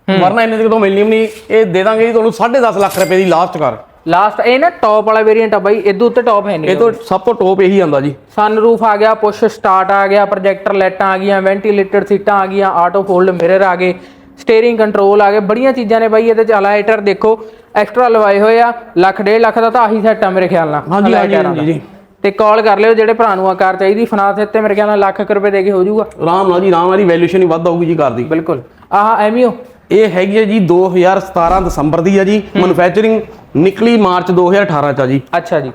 ਵਰਨਾ ਇੰਨੇ ਦੇ ਤੋਂ ਮਿਲਣੀ ਵੀ ਨਹੀਂ। ਇਹ ਦੇ ਦਾਂਗੇ ਜੀ ਤੁਹਾਨੂੰ 10.5 ਲੱਖ ਰੁਪਏ ਦੀ ਲਾਸਟ ਕਾਰ। ਲਾਸਟ ਇਹ ਨਾ ਟੌਪ ਵਾਲਾ ਵੇਰੀਐਂਟ ਆ ਬਾਈ ਇਹਦੇ ਉੱਤੇ ਟੌਪ ਹੈ ਇਹ ਨਹੀਂ ਤੋਂ ਸਭ ਤੋਂ ਟੋਪ ਇਹੀ ਆਂਦਾ ਜੀ। ਸਨਰੂਫ ਆ ਗਿਆ ਪੁਸ਼ ਸਟਾਰਟ ਆ ਗਿਆ ਪ੍ਰੋਜੈਕਟਰ ਲਾਈਟਾਂ ਆ ਗਈਆਂ ਵੈਂਟੀਲੇਟਡ ਸੀਟਾਂ ਆ ਗਈਆਂ ਆਟੋ ਫੋਲਡ ਮਿਰਰ ਆ ਗਏ। ਸਟੀਅਰਿੰਗ ਕੰਟਰੋਲ ਆ ਗਏ। ਬੜੀਆਂ ਚੀਜ਼ਾਂ ਨੇ ਬਾਈ ਇਹਦੇ ਚ ਅਲਾਈਟਰ ਦੇਖੋ ਐਕਸਟਰਾ ਲਵਾਏ ਹੋਏ ਆ। ਲੱਖ ਡੇਢ ਲੱਖ ਦਾ ਤਾਂ ਆਹੀ ਸੈੱਟ ਆ ਮੇਰੇ ਖਿਆਲ ਨਾਲ ਹਾਂਜੀ, ਹਾਂਜੀ, ਜੀ। ਤੇ ਕਾਲ ਕਰ ਲਿਓ ਜਿਹੜੇ ਭਰਾ ਨੂੰ ਆ ਕਾਰ ਚਾਹੀਦੀ ਫਨਾਸ ਤੇ ਮੇਰੇ ਖਿਆਲ ਨਾਲ ਲੱਖ ਰੁਪਏ ਦੇ ਕੇ ਹੋ ਜਾਊਗਾ। ਆਰਾਮ ਨਾਲ ਜੀ ਆਰਾਮ ਨਾਲ ਦੀ ਵੈਲਿਊਸ਼ਨ ਹੀ ਵੱਧ ਆਊਗੀ ਜੀ ਕਾਰ ਦੀ। ਬਿਲਕੁਲ। ਆਹ ਐਮੀਓ ਇਹ ਹੈਗੀ ਹੈ ਜੀ 2017 ਦਸੰਬਰ ਦੀ ਹੈ ਜੀ। ਮੈਨੂਫੈਕਚਰਿੰਗ ਨਿਕਲੀ ਮਾਰਚ 2018 ਚ ਆ ਜੀ। ਅੱਛਾ ਜੀ।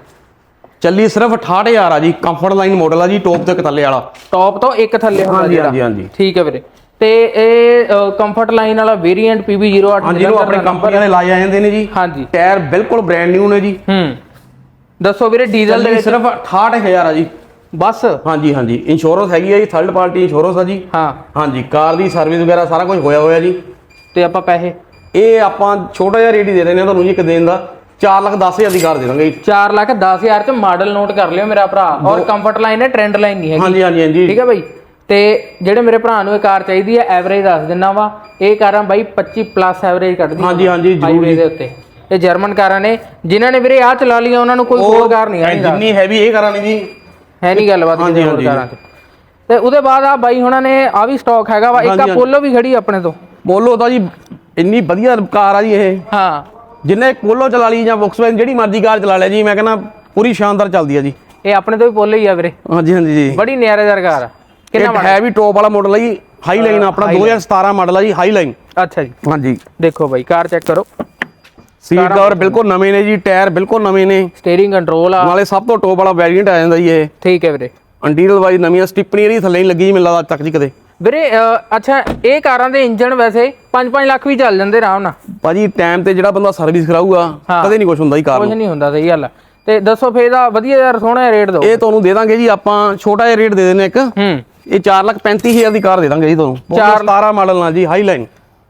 ਚੱਲੀ ਸਿਰਫ 68000 ਆ ਜੀ। ਕੰਫਰਟ ਲਾਈਨ ਮਾਡਲ ਆ ਜੀ ਟੌਪ ਤੇ ਥੱਲੇ ਵਾਲਾ। ਟੌਪ ਤੋਂ ਇੱਕ ਥੱਲੇ ਹਾਂਜੀ, ਜਿਹੜਾ। ਹਾਂਜੀ, ਹਾਂਜੀ। ਠੀਕ ਹੈ ਵੀਰੇ। ਤੇ ਇਹ ਕੰਫਰਟ ਲਾਈਨ ਵਾਲਾ ਵੇਰੀਐਂਟ PB08 ਹਾਂਜੀ ਉਹ ਆਪਣੇ ਕੰਪਨੀ ਵਾਲੇ ਲਾਏ ਆ ਜਾਂਦੇ ਨੇ ਜੀ। ਹਾਂਜੀ। ਟਾਇਰ ਬਿਲਕੁਲ ਬ੍ਰਾਂਡ ਨਿਊ ਨੇ ਜੀ। ਹੂੰ। ਦੱਸੋ ਵੀਰੇ ਡੀਜ਼ਲ ਦੇ ਸਿਰਫ 68000 ਆ ਜੀ। ਬਸ? ਹਾਂਜੀ ਹਾਂਜੀ। ਇੰਸ਼ੋਰੈਂਸ ਹੈਗੀ ਆ ਜੀ ਥਰਡ ਪਾਰਟੀ ਇੰਸ਼ੋਰੈਂਸ ਆ ਜੀ। ਹਾਂ। ਹਾਂਜੀ ਕਾਰ ਦੀ ਸਰਵਿਸ ਵਗੈਰਾ ਸਾਰਾ ਕੁਝ ਹੋਇਆ ਹੋਇਆ ਜੀ। ਤੇ ਆਪਾਂ ਪੈਸੇ? ਇਹ ਆਪਾਂ ਛੋਟਾ ਜਿਹਾ ਰੇਟ ਹੀ ਦੇ ਦਿੰਦੇ ਆ ਤੁਹਾਨੂੰ ਜੀ ਇੱਕ ਦਿਨ ਦਾ। 4 ਲੱਖ 10 ਹਜ਼ਾਰ ਦੀ ਕਾਰ ਦੇ ਦਾਂਗੇ ਜੀ। 4 ਲੱਖ 10000 ਚ ਮਾਡਲ ਨੋਟ ਕਰ ਲਿਓ ਮੇਰਾ ਭਰਾ। ਔਰ ਕੰਫਰਟ ਲਾਈਨ ਹੈ ਟ੍ਰੈਂਡ ਲਾਈਨ ਨਹੀਂ ਹੈਗੀ। ਹਾਂਜੀ ਹਾਂਜੀ ਹਾਂਜੀ। ਠੀਕ ਹੈ ਬਾਈ? ਤੇ ਜਿਹੜੇ ਮੇਰੇ ਭਰਾ ਨੂੰ ਇਹ ਕਾਰ ਚਾਹੀਦੀ ਹੈ ਐਵਰੇਜ ਦੱਸ ਦਿੰਨਾ ਵਾ। ਇਹ ਕਾਰਾਂ ਬਾਈ 25 ਪਲੱਸ ਐਵਰੇਜ ਕੱਢਦੀ ਹਾਂਜੀ, ਹਾਂਜੀ, ਜ਼ਰੂਰ ਹਾਈਵੇ ਦੇ ਉੱਤੇ। ਇਹ ਜਰਮਨ ਕਾਰਾਂ ਨੇ ਜਿਨ੍ਹਾਂ ਨੇ ਵੀਰੇ ਆ ਚਲਾ ਲਈਆਂ ਉਹਨਾਂ ਨੂੰ ਕੋਈ ਹੋਰ ਕਾਰ ਨਹੀਂ ਆਣੀ ਜਿੰਨੀ ਹੈਵੀ ਇਹ ਕਾਰਾਂ ਨੇ ਜੀ। ਹੈ ਨਹੀਂ ਗੱਲਬਾਤ ਹਾਂਜੀ, ਹਾਂਜੀ। ਕਾਰਾਂ ਤੇ। ਉਹਦੇ ਬਾਅਦ ਆ ਬਾਈ ਹੁਣਾਂ ਨੇ ਆ ਵੀ ਸਟਾਕ ਹੈਗਾ ਵਾ। ਇੱਕ ਆ ਪੋਲੋ ਵੀ ਖੜੀ ਆਪਣੇ ਤੋਂ। ਬੋਲੋ ਤਾਂ ਜੀ ਇੰਨੀ ਵਧੀਆ ਕਾਰ ਆ ਜੀ ਇਹ। ਹਾਂ। ਜਿੰਨੇ ਪੋਲੋ ਚਲਾ ਲਈ ਜਾਂ ਵੋਕਸਵੈਗਨ ਜਿਹੜੀ ਮਰਜ਼ੀ ਕਾਰ ਚਲਾ ਲਿਆ ਜੀ ਮੈਂ ਕਹਿੰਦਾ ਪੂਰੀ ਸ਼ਾਨਦਾਰ ਚੱਲਦੀ ਆ ਜੀ। ਇਹ ਆਪਣੇ ਤੋਂ ਵੀ ਪੋਲੋ ਹੀ ਆ ਵੀਰੇ। ਹਾਂਜੀ ਹਾਂਜੀ ਜੀ। ਬੜੀ ਨਿਆਰੇਦਾਰ ਕਾਰ ਆ। ਕਿੰਨਾ ਹੈ ਵੀ ਟੌਪ ਵਾਲਾ ਮਾਡਲ ਆ ਜੀ ਹਾਈ ਲਾਈਨ ਆਪਣਾ 2017 ਮਾਡਲ ਆ ਜੀ ਹਾਈ ਲਾਈਨ ਅੱਛਾ ਜੀ। ਹਾਂਜੀ। ਦੇਖੋ ਬਾਈ ਕਾਰ ਚੈੱਕ ਕਰੋ। ਸੀਟ ਕਵਰ ਬਿਲਕੁਲ ਨਵੇਂ ਨੇ ਜੀ ਟਾਇਰ ਬਿਲਕੁਲ ਨਵੇਂ ਨੇ। ਸਟੀਅਰਿੰਗ ਕੰਟਰੋਲ ਆ। ਨਾਲੇ ਸਭ ਤੋਂ ਟੌਪ ਵਾਲਾ ਵੈਰੀਐਂਟ ਆ ਜਾਂਦਾ ਜੀ ਇਹ। ਠੀਕ ਹੈ ਵੀਰੇ। ਇੰਟੀਰੀਅਰ ਵਾਈਜ਼ ਨਵੀਆਂ ਸਟਿਪਨੀ ਇਹਦੀ ਥੱਲੇ ਹੀ ਲੱਗੀ ਜੀ ਮੈਨੂੰ ਲੱਗਦਾ ਤੱਕ ਜੀ ਕਦੇ। ਵੀਰੇ ਅੱਛਾ ਇਹ ਕਾਰਾਂ ਦੇ ਇੰਜਨ ਵੈਸੇ 5-5 ਲੱਖ ਵੀ ਚੱਲ ਜਾਂਦੇ ਆਰਾਮ ਨਾਲ। ਭਾਜੀ ਟਾਈਮ ਤੇ ਜਿਹੜਾ ਬੰਦਾ ਸਰਵਿਸ ਕਰਾਊਗਾ ਹਾਂ। ਕਦੇ ਨਹੀਂ ਕੁਝ ਹੁੰਦਾ ਜੀ ਕਾਰ ਕੁਝ ਨੂੰ। ਨਹੀਂ ਹੁੰਦਾ ਸਹੀ ਗੱਲ। ਤੇ ਦੱਸੋ ਫੇਰ ਦਾ ਵਧੀਆ ਯਾਰ ਸੋਹਣਾ ਰੇਟ ਦਿਓ। ਇਹ ਤੁਹਾਨੂੰ ਦੇ ਦਾਂਗੇ ਜੀ ਆਪਾਂ ਛੋਟਾ ਜਿਹਾ ਰੇਟ ਦੇ ਦਿੰਦੇ ਇੱਕ। ਹੂੰ। ਇਹ 435000 ਦੀ ਕਾਰ ਦੇ ਦਾਂਗੇ ਜੀ ਤੁਹਾਨੂੰ। 17 ਮਾਡਲ ਨਾਲ ਜੀ ਹਾਈ ਲਾਈਨ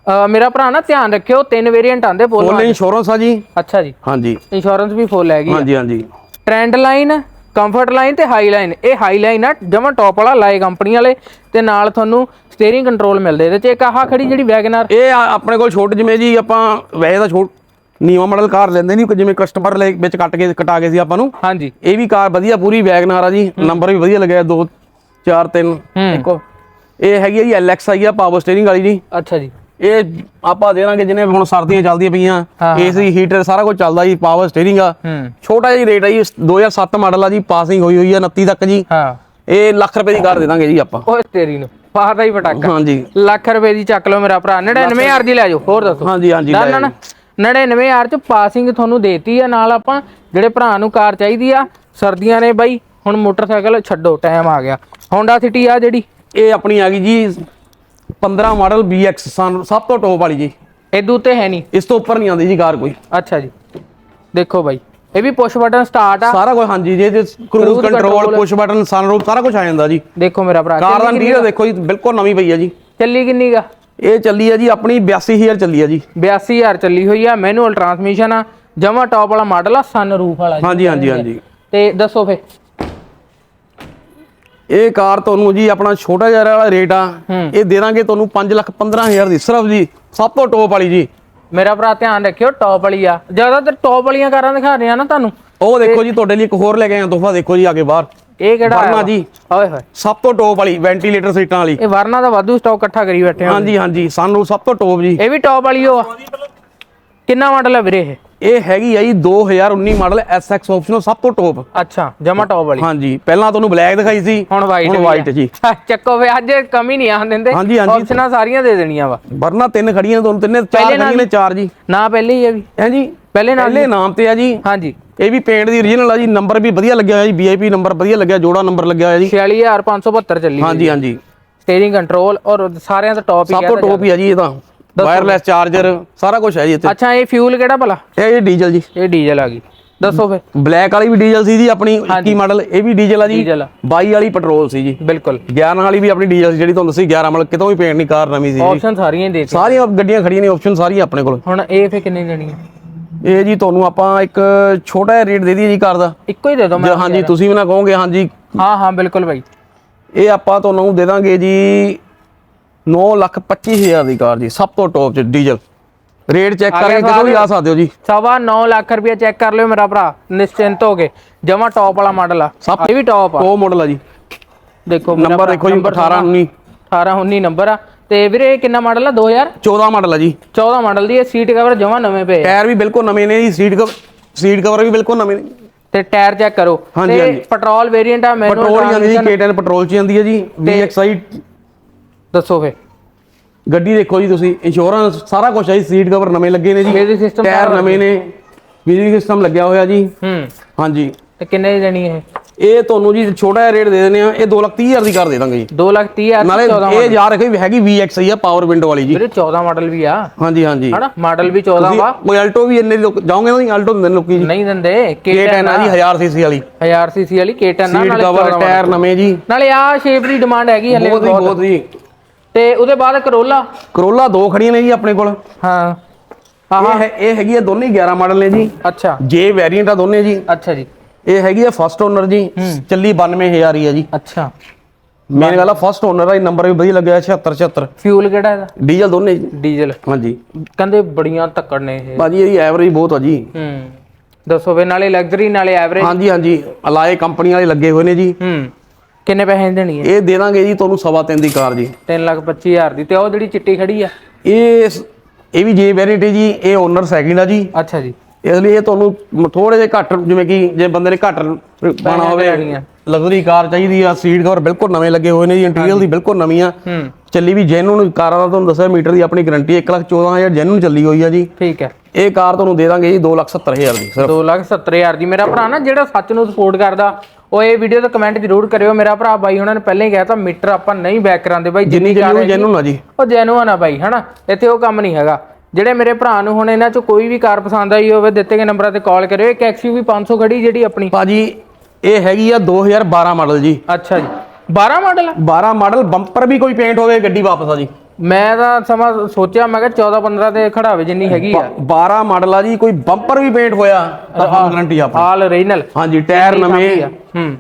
ਅ, ਮੇਰਾ ਭਰਾ ਨਾ ਧਿਆਨ ਰੱਖਿਓ ਤਿੰਨ ਵੇਰੀਐਂਟ ਆਂਦੇ ਬੋਲੋ ਫੁੱਲ ਇੰਸ਼ੋਰੈਂਸ ਆ ਜੀ। ਅੱਛਾ ਜੀ। ਹਾਂਜੀ। ਇੰਸ਼ੋਰੈਂਸ ਵੀ ਫੁੱਲ ਹੈਗੀ ਹਾਂਜੀ ਹਾਂਜੀ। ਟ੍ਰੈਂਡ ਲਾਈਨ ਕੰਫਰਟ ਲਾਈਨ ਤੇ ਹਾਈ ਲਾਈਨ ਇਹ ਹਾਈ ਲਾਈਨ ਆ ਜਮਾ ਟੌਪ ਵਾਲਾ ਲਾਏ ਕੰਪਨੀ ਵਾਲੇ ਤੇ ਨਾਲ ਤੁਹਾਨੂੰ ਸਟੀਅਰਿੰਗ ਕੰਟਰੋਲ ਮਿਲਦੇ ਇਹਦੇ ਚ। ਇੱਕ ਆਹ ਖੜੀ ਜਿਹੜੀ ਵੈਗਨਰ ਇਹ ਆਪਣੇ ਕੋਲ ਛੋਟ ਜਿਵੇਂ ਜੀ ਆਪਾਂ ਵੈਸੇ ਤਾਂ ਛੋਟ ਨੀਵਾ ਮਾਡਲ ਕਾਰ ਲੈਂਦੇ ਨਹੀਂ ਜਿਵੇਂ ਕਸਟਮਰ ਲੈ ਵਿੱਚ ਕੱਟ ਕੇ ਕਟਾ ਕੇ ਸੀ ਆਪਾਂ ਨੂੰ। ਹਾਂਜੀ। ਇਹ ਵੀ ਕਾਰ ਵਧੀਆ ਪੂਰੀ ਵੈਗਨਾਰ ਆ ਜੀ। ਨੰਬਰ ਵੀ ਵਧੀਆ ਲੱਗਿਆ 2 4 3 ਇੱਕੋ ਇਹ ਹੈਗੀ ਆ ਜੀ ਐਲਐਕਸ ਆਈ ਆ ਪਾਵਰ ਸਟੀਅਰਿੰਗ ਵਾਲੀ ਜੀ। ਅੱਛਾ ਜੀ। ਇਹ ਆਪਾਂ ਦੇ ਦਾਂਗੇ ਜਿਹਨੇ ਹੁਣ ਸਰਦੀਆਂ ਚੱਲਦੀਆਂ ਪਈਆਂ। ਏਸੀ ਹੀਟਰ ਸਾਰਾ ਕੁਝ ਚੱਲਦਾ ਜੀ ਪਾਵਰ ਸਟੀਅਰਿੰਗ ਆ। ਛੋਟਾ ਜਿਹਾ ਰੇਟ ਆ ਜੀ 2007 ਮਾਡਲ ਆ ਜੀ ਪਾਸਿੰਗ ਹੋਈ ਹੋਈ ਆ 29 ਤੱਕ ਜੀ। ਹਾਂ। ਇਹ ਲੱਖ ਰੁਪਏ ਦੀ ਕਾਰ ਦੇ ਦਾਂਗੇ ਜੀ ਆਪਾਂ। ਓਏ ਤੇਰੀ ਨੂੰ ਬਾਹਰ ਹੀ ਪਟਾਕਾ। ਹਾਂਜੀ। ਲੱਖ ਰੁਪਏ ਦੀ ਚੱਕ ਲਓ ਮੇਰਾ ਭਰਾ 99000 ਦੀ ਲੈ ਜਾਓ ਹੋਰ ਦੱਸੋ। ਹਾਂਜੀ ਹਾਂਜੀ ਨਾ ਨਾ 99000 ਚ ਪਾਸਿੰਗ ਤੁਹਾਨੂੰ ਦੇਤੀ ਆ ਨਾਲ ਆਪਾਂ ਜਿਹੜੇ ਭਰਾ ਨੂੰ ਕਾਰ ਚਾਹੀਦੀ ਆ ਸਰਦੀਆਂ ਨੇ ਬਾਈ ਹੁਣ ਮੋਟਰਸਾਈਕਲ ਛੱਡੋ ਟਾਈਮ ਆ ਗਿਆ। Honda City ਆ ਜਿਹੜੀ। ਇਹ ਆਪਣੀ ਆ ਗਈ ਜੀ 15 ਮਾਡਲ BX ਸਭ ਤੋਂ ਟੌਪ ਵਾਲੀ ਜੀ। ਇਦੋਂ ਉੱਤੇ ਹੈ ਨਹੀਂ। ਇਸ ਤੋਂ ਉੱਪਰ ਨਹੀਂ ਆਉਂਦੀ ਜੀ ਕਾਰ ਕੋਈ। ਅੱਛਾ ਜੀ। ਦੇਖੋ ਬਾਈ ਇਹ ਵੀ ਪੁਸ਼ ਬਟਨ ਸਟਾਰਟ ਆ। ਸਾਰਾ ਕੁਝ ਹਾਂਜੀ ਜੀ ਇਹਦੇ cruise control push button sunroof ਸਾਰਾ ਕੁਝ ਆ ਜਾਂਦਾ ਜੀ। ਦੇਖੋ ਮੇਰਾ ਭਰਾ ਕਾਰ ਦਾ ਇੰਟੀਰੀਅਰ ਦੇਖੋ ਜੀ ਬਿਲਕੁਲ ਨਵੀਂ ਪਈ ਆ ਜੀ। ਚੱਲੀ ਕਿੰਨੀ ਗਾ ਇਹ ਚੱਲੀ ਆ ਜੀ ਆਪਣੀ 82000 ਚੱਲੀ ਆ ਜੀ। 82000 ਚੱਲੀ ਹੋਈ ਆ ਮੈਨੂਅਲ ਟਰਾਂਸਮਿਸ਼ਨ ਆ। ਜਮਾ ਟੌਪ ਵਾਲਾ ਮਾਡਲ ਆ ਸਨ ਰੂਫ ਵਾਲਾ ਜੀ। ਹਾਂਜੀ ਹਾਂਜੀ ਹਾਂਜੀ। ਤੇ ਦੱਸੋ ਫੇ। ਇਹ ਕਾਰ ਤੁਹਾਨੂੰ ਜੀ ਆਪਣਾ ਛੋਟਾ ਜਿਹਾ ਵਾਲਾ ਰੇਟ ਆ। ਹੂੰ। ਇਹ ਦੇ ਦਾਂਗੇ ਤੁਹਾਨੂੰ 5 ਲੱਖ 15000 ਦੀ। ਸਿਰਫ ਜੀ ਸਭ ਤੋਂ ਟੌਪ ਵਾਲੀ ਜੀ। ਮੇਰਾ ਭਰਾ ਧਿਆਨ ਰੱਖਿਓ ਟੌਪ ਵਾਲੀ ਆ। ਜ਼ਿਆਦਾਤਰ ਟੌਪ ਵਾਲੀਆਂ ਕਾਰਾਂ ਦਿਖਾ ਰਹੇ ਆ ਨਾ ਤੁਹਾਨੂੰ। ਉਹ ਦੇਖੋ ਜੀ ਤੁਹਾਡੇ ਲਈ ਇੱਕ ਹੋਰ ਲੈ ਕੇ ਆਇਆ ਤੋਹਫਾ ਦੇਖੋ ਜੀ ਆਗੇ ਬਾਹਰ। ਇਹ ਕਿਹੜਾ ਵਰਨਾ ਜੀ। ਓਏ ਹੋਏ। ਸਭ ਤੋਂ ਟੌਪ ਵਾਲੀ ਵੈਂਟੀਲੇਟਰ ਸੀਟਾਂ ਵਾਲੀ। ਇਹ ਵਰਨਾ ਦਾ ਵਾਧੂ ਸਟਾਕ ਇਕੱਠਾ ਕਰੀ ਬੈਠੇ ਆ। ਹਾਂਜੀ ਹਾਂਜੀ ਸਾਨੂੰ ਸਭ ਤੋਂ ਟੌਪ ਜੀ। ਇਹ ਵੀ ਟੌਪ ਵਾਲੀ ਆ। ਕਿੰਨਾ ਮਾਡਲ ਹੈ ਵੀਰੇ ਇਹ? ਇਹ ਹੈਗੀ ਆ ਜੀ 2019 ਮਾਡਲ SX ਆਪਸ਼ਨਲ ਸਭ ਤੋਂ ਟੌਪ ਅੱਛਾ ਜਮਾ ਟੌਪ ਵਾਲੀ। ਹਾਂਜੀ ਪਹਿਲਾਂ ਤੁਹਾਨੂੰ ਬਲੈਕ ਦਿਖਾਈ ਸੀ ਹੁਣ ਵਾਈਟ ਹੁਣ ਵਾਈਟ ਜੀ। ਚੱਕੋ ਵੇ ਅੱਜ ਕਮੀ ਨਹੀਂ ਆਣ ਦਿੰਦੇ। ਹਾਂਜੀ, ਹਾਂਜੀ। ਆਪਸ਼ਨਾਂ ਸਾਰੀਆਂ ਦੇ ਦੇਣੀਆਂ ਵਾ। ਵਰਨਾ ਤਿੰਨ ਖੜੀਆਂ ਤੁਹਾਨੂੰ ਤਿੰਨੇ ਚਾਰ ਖੜੀਆਂ ਨੇ ਚਾਰ ਜੀ। ਨਾ ਪਹਿਲੇ ਹੀ ਆ ਵੀ ਹੈ ਜੀ? ਪਹਿਲੇ ਨਾਲ ਪਹਿਲੇ ਨਾਮ ਤੇ ਆ ਜੀ। ਹਾਂਜੀ। ਇਹ ਵੀ ਪੇਂਟ ਦੀ origignal ਆ ਜੀ ਨੰਬਰ ਵੀ ਵਧੀਆ ਲੱਗਿਆ ਹੋਇਆ ਜੀ VIP ਨੰਬਰ ਵਧੀਆ ਲੱਗਿਆ ਜੋੜਾ ਨੰਬਰ ਲੱਗਿਆ ਹੋਇਆ ਜੀ। 46572 ਚੱਲੀ ਹਾਂਜੀ ਹਾਂਜੀ। ਸਟੀਅਰਿੰਗ ਕੰਟਰੋਲ ਔਰ ਸਾਰਿਆਂ ਦਾ ਟੌਪ ਹੀ ਸਭ ਤੋਂ ਟੌਪ ਹੀ ਆ ਜੀ ਇਹ ਤਾਂ। ਵਾਇਰਲੈਸ ਚਾਰਜਰ ਸਾਰਾ ਕੁਝ ਹੈ ਜੀ ਇੱਥੇ। ਅੱਛਾ ਇਹ ਫਿਊਲ ਕਿਹੜਾ ਭਲਾ? ਇਹ ਡੀਜ਼ਲ ਜੀ। ਇਹ ਡੀਜ਼ਲ ਆ ਗਈ। ਦੱਸੋ ਫੇ ਬਲੈਕ ਵਾਲੀ ਵੀ ਡੀਜ਼ਲ ਸੀ ਜੀ ਆਪਣੀ 21 ਮਾਡਲ ਇਹ ਵੀ ਡੀਜ਼ਲ ਆ ਜੀ। ਡੀਜ਼ਲ 22 ਵਾਲੀ ਪੈਟਰੋਲ ਸੀ ਜੀ। ਬਿਲਕੁਲ। 11 ਵਾਲੀ ਵੀ ਆਪਣੀ ਡੀਜ਼ਲ ਸੀ ਜਿਹੜੀ ਤੁਹਾਨੂੰ ਦੱਸੀ 11 ਮਾਡਲ ਕਿਤੋਂ ਵੀ ਪੇਂਟ ਨਹੀਂ ਕਾਰ ਨਵੀਂ ਸੀ ਜੀ। ਆਪਸ਼ਨ ਸਾਰੀਆਂ ਹੀ ਦੇ ਦਿੱਤੀਆਂ। ਸਾਰੀਆਂ ਗੱਡੀਆਂ ਖੜੀਆਂ ਨੇ ਆਪਸ਼ਨ ਸਾਰੀਆਂ ਆਪਣੇ ਕੋਲ। ਹੁਣ ਇਹ ਫੇ ਕਿੰਨੇ ਦੇਣੀਆਂ? ਇਹ ਜੀ ਤੁਹਾਨੂੰ ਆਪਾਂ ਇੱਕ ਛੋਟਾ ਜਿਹਾ ਰੇਟ ਦੇ ਦਈਏ ਜੀ ਕਾਰ ਦਾ। ਇੱਕੋ ਹੀ ਦੇ ਦਿਓ ਮੈਂ ਜੇ ਹਾਂਜੀ ਤੁਸੀਂ ਵੀ ਨਾ ਕਹੋਗੇ ਹਾਂਜੀ। ਹਾਂ ਹਾਂ ਬਿਲਕੁਲ ਭਾਈ ਇਹ ਆਪਾਂ ਤੁਹਾਨੂੰ ਦੇ ਦਾਂਗੇ ਜੀ 9 ਲੱਖ 25 ਹਜ਼ਾਰ ਦੀ ਕਾਰ ਜੀ ਸਭ ਤੋਂ ਟੌਪ ਚ ਡੀਜ਼ਲ ਰੇਟ ਚੈੱਕ ਕਰਕੇ ਕਿਤੋਂ ਵੀ? ਆ ਸਕਦੇ ਹੋ ਜੀ। ਸਵਾ 9 ਲੱਖ ਰੁਪਏ ਚੈੱਕ ਕਰ ਲਿਓ ਮੇਰਾ ਭਰਾ ਨਿਸ਼ਚਿੰਤ ਹੋ ਕੇ ਜਮਾ ਟੌਪ ਵਾਲਾ ਮਾਡਲ ਆ। ਸਭ- ਇਹ ਵੀ ਟੌਪ ਆ। ਟੌਪ ਮਾਡਲ ਆ ਜੀ। ਦੇਖੋ ਨੰਬਰ ਦੇਖੋ ਜੀ ਨੰਬਰ 18 19 18 19 ਨੰਬਰ ਆ। ਤੇ ਵੀਰੇ ਕਿੰਨਾ ਮਾਡਲ ਆ? 2014 14 ਮਾਡਲ ਆ ਜੀ। ਮਾਡਲ ਦੀ ਇਹ ਸੀਟ ਕਵਰ ਜਮਾ ਨਵੇਂ ਪਏ। ਟਾਇਰ ਵੀ ਬਿਲਕੁਲ ਨਵੇਂ ਨੇ ਜੀ ਸੀਟ ਕਵਰ ਸੀਟ ਕਵਰ ਵੀ ਬਿਲਕੁਲ ਨਵੇਂ ਨੇ। ਤੇ ਟਾਇਰ ਚੈੱਕ ਕਰੋ। ਹਾਂਜੀ। ਪੈਟਰੋਲ ਵੇਰੀਐਂਟ ਆ ਮੈਨੂੰ ਪੈਟਰੋਲ ਜਾਂਦੀ ਜੀ K10 ਪੈਟਰੋਲ ਚ ਜਾਂਦੀ ਹੈ ਜੀ VXI ਦੱਸੋ ਫੇ। ਗੱਡੀ ਦੇਖੋ ਜੀ ਤੁਸੀਂ ਇੰਸ਼ੋਰੈਂਸ ਸਾਰਾ ਕੁਝ ਹੈ ਜੀ ਸੀਟ ਕਵਰ ਨਵੇਂ ਲੱਗੇ ਨੇ ਜੀ Music system ਟਾਇਰ ਸਾਰਾ ਨਵੇਂ ਨੇ ਮਿਊਜ਼ਿਕ ਸਿਸਟਮ ਲੱਗਿਆ ਹੋਇਆ ਜੀ। ਹੂੰ। ਹਾਂਜੀ। ਤੇ ਕਿੰਨੇ ਦੀ ਦੇਣੀ ਇਹ? ਇਹ ਤੁਹਾਨੂੰ ਜੀ ਛੋਟਾ ਜਿਹਾ ਰੇਟ ਦੇ ਦਿੰਦੇ ਆ ਇਹ 230000 ਦੀ ਕਰ ਦੇ ਦਾਂਗੇ ਜੀ। 2 ਲੱਖ 30 ਹਜ਼ਾਰ ਨਾਲੇ 14 ਇਹ ਯਾਰ ਰੱਖੀ ਹੈਗੀ VXI ਆ ਪਾਵਰ ਵਿੰਡੋ ਵਾਲੀ ਜੀ। ਵੀਰੇ 14 ਮਾਡਲ ਵੀ ਆ। ਹਾਂਜੀ ਹਾਂਜੀ। ਹਨਾ? ਮਾਡਲ ਵੀ 14 ਵਾ। ਕੋਈ ਆਲਟੋ ਵੀ ਇੰਨੇ ਲੋਕ ਜਾਓਗੇ ਨਾ ਜੀ ਆਲਟੋ ਦਿੰਦੇ ਨੇ ਲੋਕੀ ਜੀ। ਨਹੀਂ ਦਿੰਦੇ K10 ਆ ਜੀ 1000 ਸੀਸੀ ਵਾਲੀ। 1000 ਸੀਸੀ ਵਾਲੀ K10 ਨਾਲ ਸੀਟ ਨਾਲੇ ਕਵਰ 14 ਟਾਇਰ ਨਵੇਂ ਜੀ। ਨਾਲੇ ਆ ਸ਼ੇਪ ਦੀ ਡਿਮਾਂਡ ਹੈਗੀ ਹਲੇ ਬਹੁਤ ਜੀ ਬਹੁਤ। ਬਹੁਤ ਜੀ। ਤੇ ਉਹਦੇ ਬਾਅਦ ਕਰੋਲਾ ਕਰੋਲਾ ਦੋ ਖੜੀਆਂ ਨੇ ਜੀ ਆਪਣੇ ਕੋਲ। ਹਾਂ। ਇਹ ਹੈ ਇਹ ਹੈਗੀ ਆ ਦੋਨੇ ਹੀ 11 ਮਾਡਲ ਨੇ ਜੀ। ਅੱਛਾ। ਜੇ ਵੈਰੀਐਂਟ ਆ ਦੋਨੇ ਜੀ। ਅੱਛਾ ਜੀ। ਇਹ ਹੈਗੀ ਆ ਫਸਟ ਓਨਰ ਜੀ। ਚੱਲੀ 92000 ਹੀ ਆ ਜੀ। ਅੱਛਾ। ਮੇਨ ਗੱਲ ਆ ਫਸਟ ਓਨਰ ਆ ਨੰਬਰ ਵੀ ਵਧੀਆ ਲੱਗਿਆ 76 76 ਫਿਊਲ ਕਿਹੜਾ ਇਹਦਾ? ਡੀਜ਼ਲ ਦੋਨੇ ਜੀ। ਡੀਜ਼ਲ ਹਾਂਜੀ। ਕਹਿੰਦੇ ਬੜੀਆਂ ਧੱਕੜ ਨੇ ਇਹ। ਬਾਜੀ ਇਹਦੀ ਐਵਰੇਜ ਬਹੁਤ ਆ ਜੀ। ਹੂੰ। ਦੱਸੋ ਵੇ ਨਾਲੇ ਲਗਜ਼ਰੀ ਨਾਲੇ ਐਵਰੇਜ ਹਾਂਜੀ ਹਾਂਜੀ। ਅਲਾਏ ਕੰਪਨੀ ਵਾਲੇ ਲੱਗੇ ਹੋਏ ਨੇ ਜੀ। ਹੂੰ। ਕਿੰਨੇ ਪੈਸੇ ਦੀ ਦੇਣੀ ਹੈ? ਇਹ ਦੇ ਦਾਂਗੇ ਜੀ ਤੁਹਾਨੂੰ ਸਵਾ ਤਿੰਨ ਦੀ ਕਾਰ ਜੀ। 3 ਲੱਖ 25 ਹਜ਼ਾਰ ਦੀ ਤੇ ਉਹ ਜਿਹੜੀ ਚਿੱਟੀ ਖੜੀ ਆ? ਇਹ ਇਹ ਵੀ ਜੇ ਵੈਰੀਐਂਟ ਜੀ ਇਹ ਓਨਰ ਸੈਕਿੰਡ ਆ ਜੀ। ਅੱਛਾ ਜੀ। ਇਸ ਲਈ ਇਹ ਤੁਹਾਨੂੰ ਥੋੜੇ ਜਿਹਾ ਘੱਟ ਜਿਵੇਂ ਕਿ ਜੇ ਬੰਦੇ ਨੇ ਘੱਟ ਪਾਣਾ ਹੋਵੇ। ਲਗਜ਼ਰੀ ਕਾਰ ਚਾਹੀਦੀ ਆ ਸੀਟ ਕਵਰ ਬਿਲਕੁਲ ਨਵੇਂ ਲੱਗੇ ਹੋਏ ਨੇ ਜੀ ਇੰਟੀਰੀਅਰ ਦੀ ਬਿਲਕੁਲ ਨਵੀਂ ਆ। ਚੱਲੀ ਵੀ ਜੈਨੂਨ ਕਾਰਾਂ ਦਾ ਤੁਹਾਨੂੰ ਦੱਸਿਆ ਮੀਟਰ ਦੀ ਆਪਣੀ ਗਾਰੰਟੀ 114000 ਜੈਨੂਨ ਚੱਲੀ ਹੋਈ ਆ ਜੀ। ਠੀਕ ਹੈ ਇਹ ਕਾਰ ਤੁਹਾਨੂੰ ਦੇ ਦਾਂਗੇ ਜੀ 270000 ਦੀ ਸਿਰਫ। 2 ਲੱਖ 70 ਹਜ਼ਾਰ ਦੀ। ਮੇਰਾ ਭਰਾ ਨਾ ਜਿਹੜਾ ਸੱਚ ਨੂੰ ਸਪੋਰਟ ਕਰਦਾ ਉਹ ਇਹ ਵੀਡੀਓ ਤੇ ਕਮੈਂਟ ਜ਼ਰੂਰ ਕਰਿਓ। ਮੇਰਾ ਭਰਾ ਬਾਈ ਉਹਨਾਂ ਨੇ ਪਹਿਲਾਂ ਹੀ ਕਹਿ ਤਾ ਮੀਟਰ ਆਪਾਂ ਨਹੀਂ ਬੈਕ ਕਰਾਂਦੇ ਬਾਈ ਜਿੰਨੀ ਕਾਰ ਜੈਨੂਨ ਆ ਜੀ। ਉਹ ਜੈਨੂਅਨ ਆ ਬਾਈ ਹਨਾ? ਇੱਥੇ ਉਹ ਕੰਮ ਨਹੀਂ ਹੈਗਾ। ਜਿਹੜੇ ਮੇਰੇ ਭਰਾ ਨੂੰ ਹੁਣ ਇਹਨਾਂ ਚੋਂ ਕੋਈ ਵੀ ਕਾਰ ਪਸੰਦ ਆਈ ਹੋਵੇ ਦਿੱਤੇ ਗਏ ਨੰਬਰਾਂ ਤੇ ਕਾਲ ਕਰਿਓ। ਇੱਕ XUV 500 ਖੜੀ ਜਿਹੜੀ ਆਪਣੀ। ਭਾਜੀ ਇਹ ਹੈਗੀ ਆ 2012 ਮਾਡਲ ਜੀ। ਅੱਛਾ ਜੀ। 12 ਮਾਡਲ ਆ? 12 ਮਾਡਲ ਬੰਪਰ ਵੀ ਕੋਈ ਪੇਂਟ ਹੋਵੇ ਗੱਡੀ ਵਾਪਸ ਆ ਜੀ। ਮੈਂ ਤਾਂ ਸਮਾਂ ਸੋਚਿਆ ਮੈਂ ਕਿਹਾ 14 15 ਤੇ ਖੜਾਵੇ ਜਿੰਨੀ ਹੈਗੀ ਆ। 12 ਮਾਡਲ ਆ ਜੀ ਕੋਈ ਬੰਪਰ ਵੀ ਪੇਂਟ ਹੋਇਆ ਤਾਂ ਗਾਰੰਟੀ ਆ ਆਪਣੀ। ਆਲ ਰੀਜਨਲ ਹਾਂਜੀ ਟਾਇਰ ਨਵੇਂ। ਹੂੰ।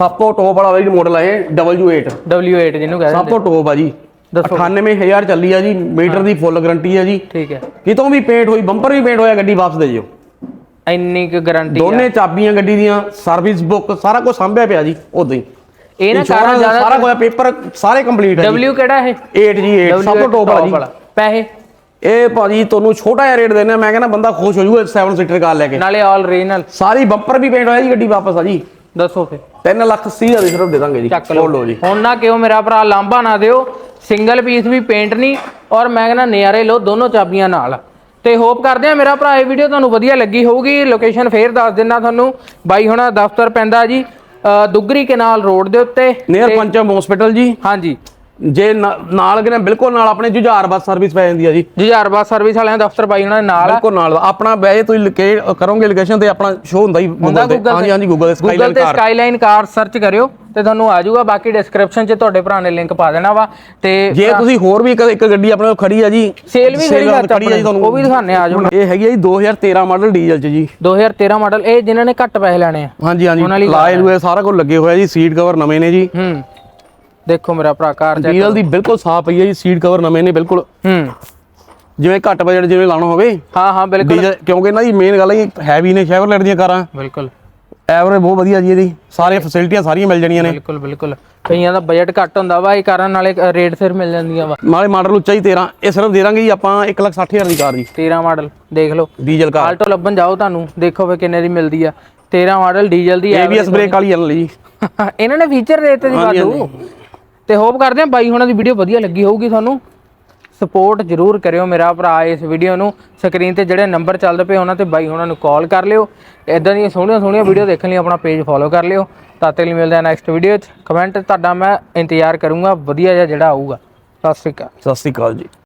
ਸਭ ਤੋਂ ਟੋਪ ਵਾਲਾ ਵੀ ਮਾਡਲ ਆ ਇਹ W8 W8 ਜਿਹਨੂੰ ਕਹਿੰਦੇ ਸਭ ਤੋਂ ਟੋਪ ਆ। ਜੀ। ਦੱਸੋ। 98000 ਚੱਲੀ ਆ ਜੀ ਮੀਟਰ ਦੀ ਫੁੱਲ ਗਾਰੰਟੀ ਆ ਜੀ। ਠੀਕ ਹੈ। ਕਿਤੋਂ ਵੀ ਪੇਂਟ ਹੋਈ ਬੰਪਰ ਵੀ ਪੇਂਟ ਹੋਇਆ ਗੱਡੀ ਵਾਪਸ ਦੇ ਜਿਓ। ਇੰਨੀ ਕੁ ਗਾਰੰਟੀ ਦੋਨੇ ਚਾਬੀਆਂ ਗੱਡੀ ਦੀਆਂ ਸਰਵਿਸ ਬੁੱਕ ਸਾਰਾ ਕੁਝ ਸੰਭਿਆ ਪਿਆ ਜੀ ਉਦਾਂ ਹੀ। ਇਹ ਨਾ ਕਾਰਾਂ ਜ਼ਿਆਦਾ ਸਾਰਾ ਕੁਝ ਪੇਪਰ ਸਾਰੇ ਕੰਪਲੀਟ ਹੈ W ਕਿਹੜਾ ਇਹ? 8 ਜੀ 8 ਸਭ ਤੋਂ ਟੋਪ ਵਾਲਾ ਜੀ। ਪੈਸੇ? ਇਹ ਭਾਜੀ ਤੁਹਾਨੂੰ ਛੋਟਾ ਜਿਹਾ ਰੇਟ ਦੇਣਾ ਮੈਂ ਕਹਿੰਦਾ ਬੰਦਾ ਖੁਸ਼ ਹੋ ਜਾਊਗਾ 7 ਸੀਟਰ ਕਾਰ ਲੈ ਕੇ। ਨਾਲੇ ਆਲ ਰੀਜਨਲ ਸਾਰੀ ਬੰਪਰ ਵੀ ਪੇਂਟ ਹੋਇਆ ਜੀ ਗੱਡੀ ਵਾਪਸ ਆ ਜੀ। ਦੱਸੋ ਫੇ 3 ਲੱਖ 80 ਹਜ਼ਾਰ ਦੀ ਸਿਰਫ ਦੇ ਦਾਂਗੇ ਜੀ। ਚੱਕ ਖੋਲ ਲਓ ਜੀ। ਹੁਣ ਨਾ ਕਿਉਂ ਮੇਰਾ ਭਰਾ ਲਾਂਭਾ ਨਾ ਦਿਓ। ਸਿੰਗਲ ਪੀਸ ਵੀ ਪੇਂਟ ਨਹੀਂ ਔਰ ਮੈਂ ਕਹਿੰਦਾ ਨਜ਼ਾਰੇ ਲਓ ਦੋਨੋਂ ਚਾਬੀਆਂ ਨਾਲ। ਤੇ ਹੋਪ ਕਰਦੇ ਆ ਮੇਰਾ ਭਰਾ ਇਹ ਵੀਡੀਓ ਤੁਹਾਨੂੰ ਵਧੀਆ ਲੱਗੀ ਹੋਊਗੀ। ਲੋਕੇਸ਼ਨ ਫੇਰ ਦੱਸ ਦਿੰਦਾ ਤੁਹਾਨੂੰ। ਬਾਈ ਹੁਣਾ ਦਫ਼ਤਰ ਪੈਂਦਾ ਜੀ। ਦੁੱਗਰੀ ਕਨਾਲ ਰੋਡ ਦੇ ਉੱਤੇ ਨੀਅਰ ਪੰਚਮ ਹਸਪੀਟਲ ਜੀ। ਹਾਂਜੀ। ਜੇ ਨਾਲ ਕਿਨੇ ਬਿਲਕੁਲ ਨਾਲ ਆਪਣੇ ਜੁਝਾਰ ਬੱਸ ਸਰਵਿਸ ਪੈ ਜਾਂਦੀ ਆ ਜੀ। ਜੁਝਾਰ ਬੱਸ ਸਰਵਿਸ ਵਾਲਿਆਂ ਦਾ ਦਫ਼ਤਰ ਬਾਈ ਹੁਣਾਂ ਦੇ ਨਾਲ। ਬਿਲਕੁਲ ਨਾਲ। ਆਪਣਾ ਵੈਸੇ ਤੁਸੀਂ ਲੋਕੇ ਕਰੋਗੇ ਲੋਕੇਸ਼ਨ ਤੇ ਆਪਣਾ ਸ਼ੋ ਹੁੰਦਾ ਹੀ ਹਾਂਜੀ ਹਾਂਜੀ ਗੂਗਲ ਤੇ ਸਕਾਈਲਾਈਨ ਕਾਰ ਸਰਚ ਕਰਿਓ। ਤੇ ਤੁਹਾਨੂੰ ਆ ਜਾਊਗਾ। ਬਾਕੀ ਡਿਸਕ੍ਰਿਪਸ਼ਨ 'ਚ ਤੁਹਾਡੇ ਭਰਾ ਨੇ ਲਿੰਕ ਪਾ ਦੇਣਾ ਵਾ ਤੇ ਜੇ ਤੁਸੀਂ ਹੋਰ ਵੀ ਇੱਕ ਇੱਕ ਗੱਡੀ ਆਪਣੇ ਕੋਲ ਖੜੀ ਆ ਜੀ ਸੇਲ ਵੀ ਖੜੀ ਖੜੀ ਆ ਜੀ ਤੁਹਾਨੂੰ। ਉਹ ਵੀ ਦਿਖਾਣੇ ਆ ਜਾਓ। ਇਹ ਹੈਗੀ ਆ ਜੀ 2013 ਮਾਡਲ ਡੀਜ਼ਲ ਚ ਜੀ। 2013 ਮਾਡਲ ਇਹ ਜਿਨ੍ਹਾਂ ਨੇ ਘੱਟ ਪੈਸੇ ਲੈਣੇ ਆ। ਹਾਂਜੀ ਹਾਂਜੀ। ਲਾਏ ਲੂਏ ਸਾਰਾ ਕੁਝ ਲੱਗੇ ਹੋਇਆ ਜੀ ਸੀਟ ਕਵਰ ਨਵੇਂ ਨੇ ਜੀ। ਹੂੰ। ਦੇਖੋ ਮੇਰਾ ਭਰਾ ਕਾਰ ਚੈੱਕ ਡੀਜ਼ਲ ਦੀ ਬਿਲਕੁਲ ਸਾਫ਼ ਪਈ ਹੈ ਜੀ ਸੀਟ ਕਵਰ ਨਵੇਂ ਨੇ ਬਿਲਕੁਲ। ਹੂੰ। ਜਿਵੇਂ ਘੱਟ ਬਜਟ ਜਿਵੇਂ ਲਾਣਾ ਹੋਵੇ ਹਾਂ ਹਾਂ ਬਿਲਕੁਲ। ਡੀਜ਼ਲ ਕਿਉਂਕਿ ਇਹਨਾਂ ਦੀ ਮੇਨ ਗੱਲ ਹੈ ਹੈਵੀ ਨੇ ਸ਼ੈਵਰਲੈਟ ਦੀਆਂ ਕਾਰਾਂ। ਬਿਲਕੁਲ। ਐਵਰੇਜ ਬਹੁਤ ਵਧੀਆ ਜੀ ਇਹਦੀ। ਸਾਰੀਆਂ ਫੈਸਿਲਿਟੀਆਂ ਸਾਰੀਆਂ ਮਿਲ ਜਾਣੀਆਂ ਨੇ। ਬਿਲਕੁਲ ਬਿਲਕੁਲ। ਕਈਆਂ ਦਾ ਬਜਟ ਘੱਟ ਹੁੰਦਾ ਵਾ ਇਹ ਕਾਰਾਂ ਨਾਲੇ ਰੇਟ ਸਿਰ ਮਿਲ ਜਾਂਦੀਆਂ ਵਾ। ਨਾਲੇ ਮਾਡਲ ਉੱਚਾ ਹੀ 13 ਇਹ ਸਿਰਫ ਦੇ ਦਾਂਗੇ ਜੀ ਆਪਾਂ 160000 ਦੀ ਕਾਰ ਜੀ। 13 ਮਾਡਲ ਦੇਖ ਲਓ। ਡੀਜ਼ਲ ਕਾਰ। ਆਲਟੋ ਲੱਭਣ ਜਾਓ ਤੁਹਾਨੂੰ ਦੇਖੋ ਵੇ ਕਿੰਨੇ ਦੀ ਮਿਲਦੀ ਆ। 13 ਮਾਡਲ ਡੀਜ਼ਲ ਦੀ ABS ਬ੍ਰੇਕ ਵਾਲੀ ਲਈ ਜੀ। ਇਹਨਾਂ ਨੇ ਫੀਚਰ ਦੇ ਦਿੱਤੇ ਜੀ ਬਾਦੂ ਤੇ ਹੋਪ ਕਰਦੇ ਆ ਬਾਈ ਹੁਣਾਂ ਦੀ ਵੀਡੀਓ ਵਧੀਆ ਲੱਗੀ ਹੋਊਗੀ ਤੁਹਾਨੂੰ। ਸਪੋਰਟ ਜਰੂਰ ਕਰਿਓ ਮੇਰਾ ਭਰਾ ਇਸ ਵੀਡੀਓ ਨੂੰ। ਸਕਰੀਨ ਤੇ ਜਿਹੜੇ ਨੰਬਰ ਚੱਲਦੇ ਪਏ ਉਹਨਾਂ ਤੇ ਬਾਈ ਹੁਣਾਂ ਨੂੰ ਕਾਲ ਕਰ ਲਿਓ। ਇਦਾਂ ਦੀਆਂ ਸੋਹਣੀਆਂ ਸੋਹਣੀਆਂ ਵੀਡੀਓ ਦੇਖਣ ਲਈ ਆਪਣਾ ਪੇਜ ਫੋਲੋ ਕਰ ਲਿਓ। ਤਾਂ ਤੱਕ ਲਈ ਮਿਲਦੇ ਆ ਨੈਕਸਟ ਵੀਡੀਓ 'ਚ। ਕਮੈਂਟ ਤੁਹਾਡਾ ਮੈਂ ਇੰਤਜ਼ਾਰ ਕਰੂੰਗਾ, ਵਧੀਆ ਜਿਹਾ ਜਿਹੜਾ ਆਊਗਾ। ਸਤਿ ਸ਼੍ਰੀ ਅਕਾਲ। ਸਤਿ ਸ਼੍ਰੀ ਅਕਾਲ ਜੀ।